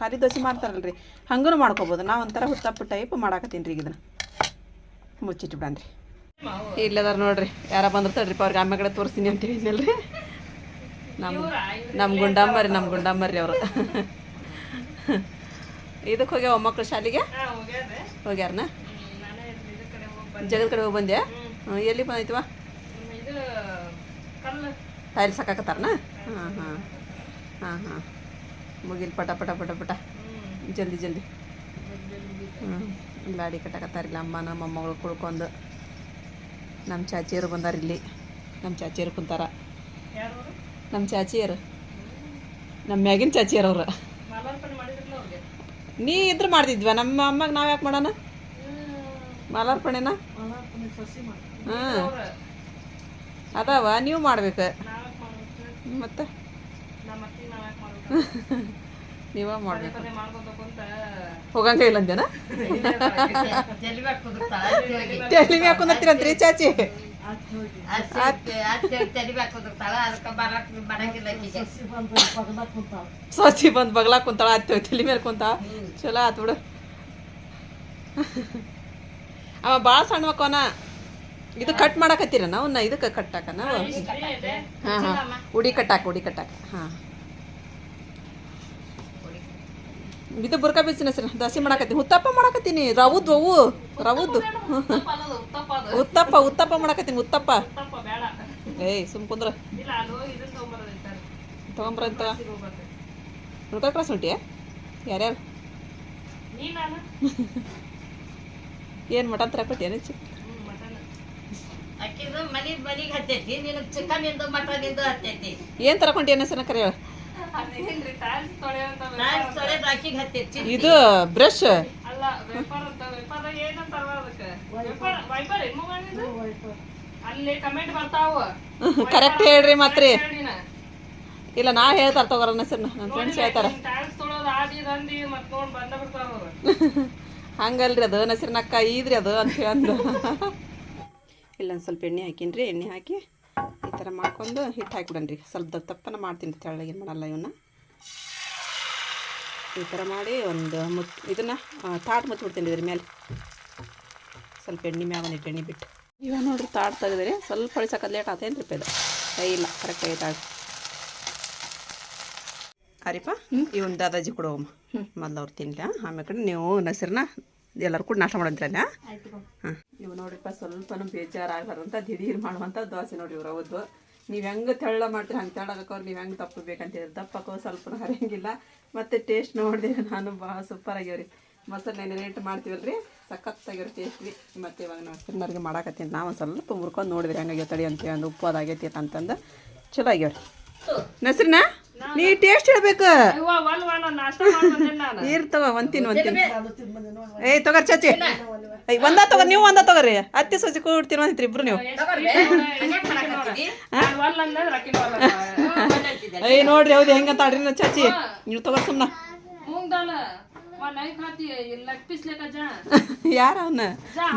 ಖಾಲಿ ದೋಸೆ ಮಾಡ್ತಾರಲ್ರಿ. ಹಂಗೂ ಮಾಡ್ಕೋಬೋದು. ನಾವು ಒಂಥರ ಹುತ್ತಪ್ಪು ಟೈಪ್ ಮಾಡಾಕತ್ತೀನಿ ರೀ ಇದನ್ನು. ಮುಚ್ಚಿಟ್ಟು ಬಿಡನ್ರಿ ಇಲ್ಲದಾರ ನೋಡ್ರಿ ಯಾರ ಬಂದ್ರ ತಡ್ರಿಪ್ಪ ಅವ್ರಿಗೆ ಆಮೇಲೆ ಕಡೆ ತೋರಿಸ್ತೀನಿ ಅಂತ ಹೇಳಿದ್ನಲ್ರಿ. ನಮ್ಮ ನಮ್ಮ ಗುಂಡಾಂಬರಿ ನಮ್ಮ ಗುಂಡಾಂಬರಿ ಅವರು. ಇದಕ್ಕೆ ಹೋಗ್ಯಾವ ಮಕ್ಳು ಶಾಲೆಗೆ? ಹೋಗ್ಯಾರನ? ಜಗದ ಕಡೆ ಹೋಗಿ ಬಂದ್ಯಾ? ಎಲ್ಲಿ ಬಂದೈತಿವ? ಟೈಲ್ಸ್ ಹಾಕಾಕತ್ತಾರನ? ಹಾಂ ಹಾಂ. ಹಾಂ ಹಾಂ. ಮುಗಿಲ್ ಪಟ ಪಟ ಪಟ ಪಟ. ಜಲ್ದಿ ಜಲ್ದಿ. ಹ್ಞೂ ಗಾಡಿ ಕಟ್ಟಾಕತ್ತಾರಿಲ್ಲ ಅಮ್ಮ ನಮ್ಮ ಮೊಮ್ಮಗಳು ಕುಳ್ಕೊಂಡು ನಮ್ಮ ಚಾಚಿಯರು ಬಂದಾರ ಇಲ್ಲಿ. ನಮ್ಮ ಚಾಚಿಯರು ಕುಂತಾರ. ನಮ್ಮ ಚಾಚಿಯರು ನಮ್ಮ ಮ್ಯಾಗಿನ ಚಾಚಿಯರು ಅವ್ರು. ನೀ ಇದ್ರ ಮಾಡ್ತಿದ್ವ? ನಮ್ಮ ಅಮ್ಮಗೆ ನಾವು ಯಾಕೆ ಮಾಡೋಣ? ಮಾಲಾರ್ಪಣೆನ? ಹಾಂ. ಅದಾವ ನೀವು ಮಾಡ್ಬೇಕು. ಮತ್ತೆ? ನೀವ ಮಾಡ್ಬೇಕು. ಹೋಗಂಗ ಇಲ್ಲ ಅಂದೇನ ಮ್ಯಾಗ ಕುಂದರ್ತೀರಂತ್ರಿ ಚಾಚಿ? ಸೊಸಿ ಬಂದು ಬಗ್ಲಾ ಕುಂತಾಳ ಅತ್ತೆ ತಲೆ ಮೇಲೆ ಕುಂತ ಚಲೋ ಆತ್ ಬಿಡು. ಅವ ಭಾಳ ಸಣ್ಣ ಮಕ್ಕನ ಇದು ಕಟ್ ಮಾಡಕತ್ತೀರ ಅವನ್ನ ಇದಕ್ಕೆ ನಾವು? ಹಾಂ ಹಾಂ. ಉಡಿ ಕಟ್ಟಾಕ ಉಡಿ ಕಟ್ಟಾಕ ಹಾಂ. ಇದು ಬುರ್ಕ ಬಿಸಿನ ಸರ್ ದಸಿ ಮಾಡಾಕತ್ತೀನಿ. ಉತ್ತಪ್ಪ ಮಾಡಕತ್ತೀನಿ. ರವುದ್ ಅವು ರವುದ್. ಉತ್ತಪ್ಪ ಉತ್ತಪ್ಪ ಮಾಡಕತ್ತೀನಿ ಉತ್ತಪ್ಪ ಏಯ್ ಸುಮ್ ಕುಂದ್ರ. ತಗೊಂಬರಂತ ಉಳ್ಕ ಕ್ರಾಸ್ ಹೊಂಟಿಯ? ಯಾರ್ಯಾರು? ಏನು ಮಟನ್ ತರ ಕೊಟ್ಟಿಯ ಚಿಕ್ಕ
ಏನ್ ಇಂದು
ಏನು ತರಕೊಂಡಿ ಅನ್ನೋ ಕರೆ ಹೇಳು. ಇದು ಬ್ರಷ್
ಅಲ್ಲಿ ಕಮೆಂಟ್ ಬರ್ತಾವ.
ಕರೆಕ್ಟ್ ಹೇಳ್ರಿ ಮತ್ರಿ. ಇಲ್ಲ ನಾ ಹೇಳ್ತಾರ ತಗೋರ ಹೆಸರು ನನ್ನ ಫ್ರೆಂಡ್ಸ್ ಹೇಳ್ತಾರ. ಹಂಗಲ್ರಿ ಅದು ನಸಿರಿನಕ್ಕ ಈದ್ರಿ ಅದು ಅಂತ ಅಂದು ಇಲ್ಲೊಂದು ಸ್ವಲ್ಪ ಎಣ್ಣೆ ಹಾಕಿನ್ರಿ ಎಣ್ಣೆ ಹಾಕಿ ಥರ ಮಾಡ್ಕೊಂಡು ಹಿಟ್ಟು ಹಾಕಿಬಿಡನ್ರಿ. ಸ್ವಲ್ಪ ದಪ್ಪ ದಪ್ಪನ ಮಾಡ್ತೀನಿ ತೆಳ್ಳಗೆ ಏನು ಮಾಡಲ್ಲ ಇವನ್ನ ಈ ಥರ ಮಾಡಿ ಒಂದು ಮುತ್ ಇದನ್ನು ತಾಟ್ ಮುಚ್ಚಿಬಿಡ್ತೀನಿ ಇದ್ರ ಮೇಲೆ. ಸ್ವಲ್ಪ ಎಣ್ಣೆ ಮ್ಯಾಗ ಒಂದು ಎಣ್ಣೆ ಬಿಟ್ಟು. ಇವಾಗ ನೋಡ್ರಿ ತಾಟ್ ತೆಗೆದ್ರೆ ಸ್ವಲ್ಪ ಹೊಳಿಸಕ್ಕೆ ಲೇಟ್ ಆತೇನು ರೀ ಪೇದ ಕೈ ಇಲ್ಲ ಕರೆಕ್ಟ್ ಆಗೈತೆ ಆಗ ಅರಿಪ ಇವನು ದಾದಾಜಿ ಕೊಡುವಮ್ಮ. ಮೊದಲು ಅವ್ರು ತಿನ್ಲ. ಆಮೇಲೆ ಕಡೆ ನೀವು ನಸಿರನ್ನ ಎಲ್ಲರೂ ಕೂಡ ನಾಷ್ಟ ಮಾಡಿದ್ರಲ್ಲ ಹಾಂ. ಇವು ನೋಡ್ರಿಪ್ಪ ಸ್ವಲ್ಪನೂ ಬೇಜಾರಾಗಲಾರಂತ ದಿಢೀರ್ ಮಾಡುವಂಥ ದೋಸೆ ನೋಡ್ರಿ ಇವ್ರು ಅವದ್ದು ನೀವು ಹೆಂಗೆ ತೆಳ್ಳ ಮಾಡ್ತೀರಿ ಹಂಗೆ ತೆಳ್ಳಗಕ್ಕವ್ರು ನೀವು ಹೆಂಗೆ ದಪ್ಪ ಬೇಕಂತ ದಪ್ಪಕ್ಕೋ ಸ್ವಲ್ಪ ಹರಿಯಂಗಿಲ್ಲ. ಮತ್ತು ಟೇಸ್ಟ್ ನೋಡಿದೆ ನಾನು ಭಾಳ ಸೂಪರ್ ಆಗ್ಯಾವ್ರಿ. ಮೊಸರು ನೆನೆ ಮಾಡ್ತೀವಲ್ಲ ಮಾಡ್ತೀವಲ್ರಿ? ಸಖತ್ತಾಗಿರೋ ಟೇಸ್ಟ್ ರೀ. ಮತ್ತು ಇವಾಗ ನಾವು ಸಿನ್ನರ್ಗೆ ಮಾಡಾಕತ್ತೀನಿ. ನಾವು ಒಂದು ಸ್ವಲ್ಪ ಮುರ್ಕೊಂಡು ನೋಡಿದ್ರಿ ಹೆಂಗಾಗ್ಯ ತಡಿ ಅಂತೇಳಿ ಒಂದು ಉಪ್ಪು ಅದಾಗೈತಿ ಅಂತಂದು. ಚಲೋ ಆಗ್ಯಾವ್ರಿ. ನಸ್ರಿನ? ನೀ ಟೇಸ್ಟ್ ಹೇಳ್ಬೇಕು. ನೀರ್ ತಗೋ ಒಂತಿನ ಒಂತಿನ ಏಯ್ ತಗೋರಿ ಚಾಚಿ. ಏಯ್ ಒಂದ ತಗೋ ನೀವು ಒಂದ ತಗೋರಿ. ಅತ್ತಿ ಸೊಸಿ ಕೂಡ್ತೀನಿ ಒಂದಿತ್ರಿ ಇಬ್ರು ನೀವು. ಏಯ್ ನೋಡ್ರಿ ಹೌದು ಹೆಂಗಂತ ಆಡ್ರಿ ನಾ ಚಾಚಿ. ನೀವು ತಗೋ ಸುಮ್ನ.
ಮೂಂಗ್ ದಾಲ್ ಒಂದ್ ಐದ್ ಹಾಕಿ ಲೆಗ್ ಪೀಸ್ ಲೆಕ್ಕ ಜಾ.
ಯಾರ ಅವನ?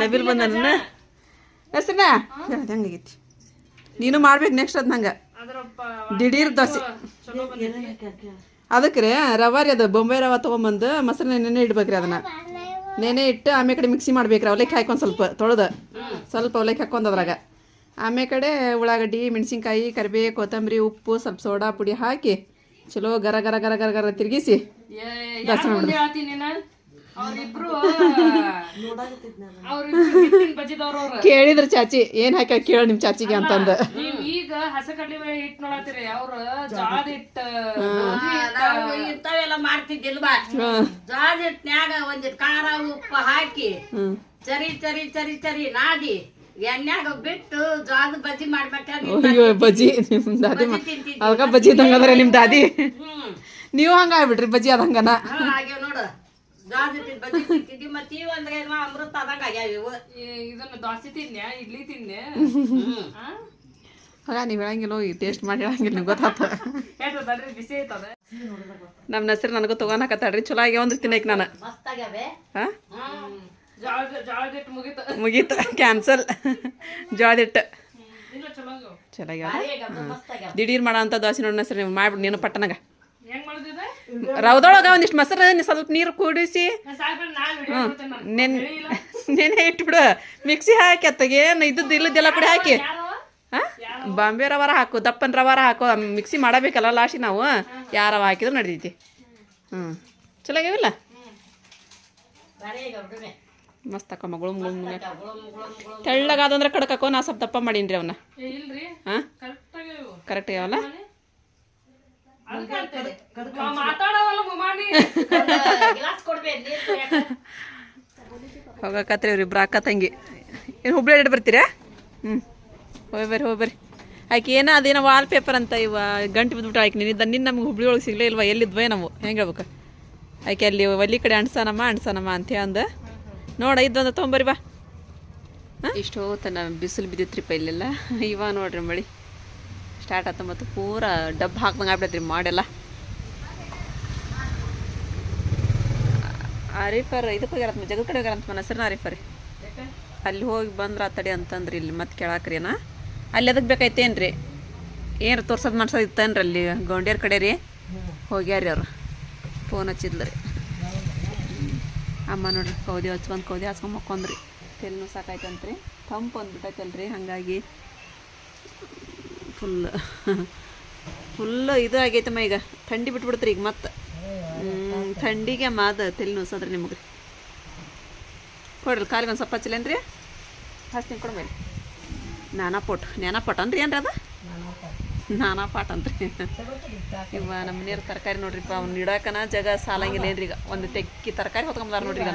ನಬಿಲ್ ಬಂದನ ಹೆಸ್ರನ? ಹೆಂಗಾಗೈತಿ ನೀನು ಮಾಡ್ಬೇಕು ನೆಕ್ಸ್ಟ್ ಅದ್ ನಂಗೆ ದಿಢೀರ್ ದೋಸೆ. ಅದಕ್ಕೆ ರೀ ರವಾ ರೀ ಅದು ಬೊಂಬೆ ರವಾ ತೊಗೊಂಬಂದು ಮೊಸರು ನೆನೆ ಇಡ್ಬೇಕ್ರಿ ಅದನ್ನ. ನೆನೆ ಇಟ್ಟು ಆಮೇಲೆ ಕಡೆ ಮಿಕ್ಸಿ ಮಾಡ್ಬೇಕ್ರಿ ಅವಲಕ್ಕಿ ಹಾಕೊಂಡು ಸ್ವಲ್ಪ ತೊಳೆದು. ಸ್ವಲ್ಪ ಅವಲಕ್ಕಿ ಹಾಕ್ಕೊಂಡು ಅದ್ರಾಗ. ಆಮೇಲೆ ಕಡೆ ಉಳ್ಳಾಗಡ್ಡಿ ಮೆಣಸಿನ್ಕಾಯಿ ಕರಿಬೇವು ಕೊತ್ತಂಬರಿ ಉಪ್ಪು ಸ್ವಲ್ಪ ಸೋಡಾ ಪುಡಿ ಹಾಕಿ ಚಲೋ ಗರ ಗರ ಗರ ಗರ ಗರ ತಿರುಗಿಸಿ.
ದರ್ಶನ ಮಾಡಿ ಹೇಳ್ತೀನಿ ನೀನು? ಅವ್ರಿಬ್ರು
ಕೇಳಿದ್ರ ಚಾಚಿ ಏನ್ ಹಾಕ ಕೇಳ ನಿಮ್ ಚಾಚಿಗೆ ಅಂತಂದು.
ನೀವ್ ಈಗ ಹಸಕಡ್ಲಿ ಬೇಳೆ ಹಿಟ್ ನೋಡತ್ತೀರಿ ಅವ್ರು ಜಾದ ಹಿಟ್ಟ
ನಾವು ಇಂಥವೆಲ್ಲ ಮಾಡ್ತಿದ್ದಿಲ್ವಾ? ಜಾದ ಹಿಟ್ನ್ಯಾಗ ಒಂದಿಟ್ ಖಾರ ಉಪ್ಪು ಹಾಕಿ ಚರಿ ಚರಿ ಚರಿ ಚರಿ ನಾದಿ ಎಣ್ಣೆಗ ಬಿಟ್ಟು ಜಾದ ಬಜ್ಜಿ ಮಾಡ್ಬೇಕಾದ್ರೆ
ಅಯ್ಯೋ ಬಜ್ಜಿ ನಿಮ್ ದಾದಿ ಅದಕ್ಕ ಬಜ್ಜಿ ಇದ್ದಂಗ ಅದ್ರ ನಿಮ್ ದಾದಿ. ನೀವು ಹಂಗ ಆಗ್ಬಿಟ್ರಿ ಬಜ್ಜಿ ಆದಂಗನ
ಹಾಗೆ ಆಗ್ಯಾವ ನೋಡು. ಜೋಳದ ಹಿಟ್ಟಿನ ಬಜ್ಜಿ ತಿಂತಿದ್ವಿ ಮತ್ತೆ ಇವ್ ಅಂದ್ರೆ ಏನೋ ಅಮೃತ ಆದಂಗ ಆಗ್ಯಾವ ಇವು.
ಇದನ್ನ ದೋಸೆ ತಿನ್ನೆ ಇಡ್ಲಿ ತಿನ್ನೆ ಆ?
ಆಗ ನೀವು ಹೇಳಂಗಿಲ್ಲ ಹೋಗಿ ಟೇಸ್ಟ್ ಮಾಡಿ ಹೇಳಂಗಿಲ್ಲ ನಿಮ್ಗೆ ಗೊತ್ತಾತ.
ಹೇಳ್ತದಲ್ರಿ ಬಿಸಿ ಐತದ.
ನಮ್ಮ ಹೆಸರು ನನಗೂ ತೊಗೊಳಕತ್ತಾಡ್ರಿ ಚಲೋ ಆಗ್ಯಾವ ಅಂದ್ರೆ ತಿನ್ನಕ್ಕೆ ನಾನು.
ಮುಗೀತ.
ಕ್ಯಾನ್ಸಲ್. ಜೋಳದಿಟ್ಟು. ಚಲೋ. ದಿಢೀರ್ ಮಾಡೋ ಅಂತ ದೋಸೆ ನೋಡೋಣ ಸರ್ ನೀವು ಮಾಡ್ಬಿಡಿ ನೀನು ಪಟ್ಟನಾಗ ರವದೊಳಗೆ ಒಂದಿಷ್ಟು ಮೊಸರು ಸ್ವಲ್ಪ ನೀರು ಕೂಡಿಸಿ.
ನಾನು
ನೆನ್. ಇಟ್ಬಿಡು. ಮಿಕ್ಸಿ ಹಾಕಿ ಅತ್ತಗೆ ಏನು ಇದ್ದದ್ದು ಇಲ್ಲದೆಲ್ಲ ಕೂಡ ಹಾಕಿ.
ಯಾರವ
ಹಾಂ? ಬಾಂಬೆ ರವಾರ ಹಾಕು ದಪ್ಪನ ರವಾರ ಹಾಕು ಮಿಕ್ಸಿ ಮಾಡಬೇಕಲ್ಲ ಲಾಸ್ಟಿಗೆ ನಾವು. ಯಾವ ರವ ಹಾಕಿದ್ರು ನಡೀತೈತಿ ಹ್ಞೂ ಚಲೋ ಆಗ್ಯಾವಿಲ್ಲ. ಮಸ್ತ್ ಅಕ್ಕ ಮಗಳು
ಗುಳುಮ್, ಗುಳುಮ್.
ತೆಳ್ಳಗಾದಂದ್ರೆ ಕಡಕೋ ನಾ ಸ್ವಲ್ಪ ದಪ್ಪ ಮಾಡೀನಿ ರೀ ಅವನ್ನ ಹಾಂ?
ಕರೆಕ್ಟ್
ಆಗ್ಯಾವಲ್ಲ
ಅದಕ್ಕೆ ಅಂತೇಳಿ. ನಾವ್ ಮಾತಾಡವಲ್ಲ ಮುಮಾನಿ
ಒಂದು ಗ್ಲಾಸ್ ಕೊಡ್ಬೇಕು ನೀರು ಕುಡಿಯಾಕ.
ಹೋಗಕತ್ರಿ ಅವ್ರಿ ಇಬ್ರು ಅಕ್ಕ ತಂಗಿ. ಏನು ಹುಬ್ಳಿ ಹಿಡಿದು ಬರ್ತೀರಾ? ಹ್ಞೂ ಹೋಗಿ ಬರ್ರಿ ಹೋಗಿ ಬರ್ರಿ. ಆಕೆ ಏನೋ ಅದೇನೋ ವಾಲ್ ಪೇಪರ್ ಅಂತ ಇವ ಗಂಟು ಬಿದ್ಬಿಟ್ಟು ಆಯ್ಕೆ ನಿನ್ನಿದ್ದ ನಿನ್ನ ನಮ್ಗೆ ಹುಬ್ಳಿ ಒಳಗೆ ಸಿಗ್ಲೇ ಇಲ್ವಾ? ಎಲ್ಲಿದ್ವೇ ನಾವು ಹೆಂಗೆ ಹೇಳ್ಬೇಕು? ಆಯ್ಕೆ ಅಲ್ಲಿ ಒಲಿ ಕಡೆ ಅಣ್ಸನಮ್ಮ ಅಣ್ಸನಮ್ಮ ಅಂತ ಅಂದ ನೋಡ ಇದ್ದೊಂದು ತೊಂಬರಿ ಬಾ. ಇಷ್ಟು ತನ ಬಿಸಿಲು ಬಿದ್ದಿತ್ರಿಪ್ಪ ಇಲ್ಲೆಲ್ಲ. ಇವ ನೋಡ್ರಿ ಮಳಿ. ಸ್ಟಾರ್ಟ್ ಆಯ್ತು ಮತ್ತು ಪೂರ ಡಬ್ಬ ಹಾಕ್ದಂಗೆ ಆಗ್ಬಿಡತ್ರಿ ಮಾಡೆಲ್ಲ. ಆರಿಫರ್ ಇದಕ್ಕೆ ಹೋಗ್ಯಾರಂತ ಜಗದ ಕಡೆ ಹೋಗ್ಯಾರಂತ ಮನ ಹೆಸರಿನ ಆರಿಫರ್ ಅಲ್ಲಿ ಹೋಗಿ ಬಂದ್ರೆ ಆ ತಡಿ ಅಂತಂದ್ರಿ ಇಲ್ಲಿ ಮತ್ತೆ ಕೇಳಾಕ್ರಿ ಏನ? ಅಲ್ಲಿ ಅದಕ್ಕೆ ಬೇಕಾಯ್ತೇನ್ರಿ? ಏನು ತೋರ್ಸೋದು ಮಾಡ್ಸೋದು ಇತ್ತೇನ್ರಿ ಅಲ್ಲಿ ಗೌಂಡ್ಯರ ಕಡೆ ರೀ? ಹೋಗ್ಯಾರಿ ಅವ್ರು. ಫೋನ್ ಹಚ್ಚಿದ್ಲು ರೀ ಅಮ್ಮ ನೋಡ್ರಿ ಕೌದಿ ಹಚ್ಕೊಂಡು ಕೌದಿ ಹಚ್ಕೊಂಡು ಮಕ್ಕೊಂದ್ರಿ. ತೆಲ್ನು ಸಾಕಾಯ್ತಂತ್ರಿ. ತಂಪು ಅಂದ್ಬಿಟ್ಟೈತಲ್ರಿ ಹಾಗಾಗಿ ಫುಲ್ ಫುಲ್ಲು ಇದು ಆಗೈತಮ್ಮ ಈಗ. ಥಂಡಿ ಬಿಟ್ಬಿಡ್ತ್ರಿ ಈಗ ಮತ್ತೆ. ಥಂಡಿಗೆ ಮಾದ ತಲೆ ನೋಸಂದ್ರೆ ನಿಮಗೆ. ಕೊಡ್ರಿ ಕಾಲಿಗೆ ಒಂದು ಸ್ವಲ್ಪ ಹಚ್ಚಲೇನ್ರಿ ಹಚ್ತೀನಿ ಕೊಡ ಮೇಲೆ. ನಾನಾ ಪೋಟ್, ನಾನಾ ಪೊಟ್ ಅನ್ರಿ ಏನ್ರಿ ಅದು? ನಾನಾ ಪಾಟ್ ಅಂತ್ರಿ ಇವ ನಮ್ಮ ಮನೆಯವ್ರ ತರಕಾರಿ ನೋಡ್ರಿಪ್ಪ ಅವ್ನು ಇಡಾಕನ ಜಗ ಸಾಲಂಗಿಲ್ಲ ಏನ್ರಿ ಈಗ. ಒಂದು ತೆಕ್ಕಿ ತರಕಾರಿ ಹೊತ್ಕೊಂಬಾರ ನೋಡ್ರಿ ಈಗ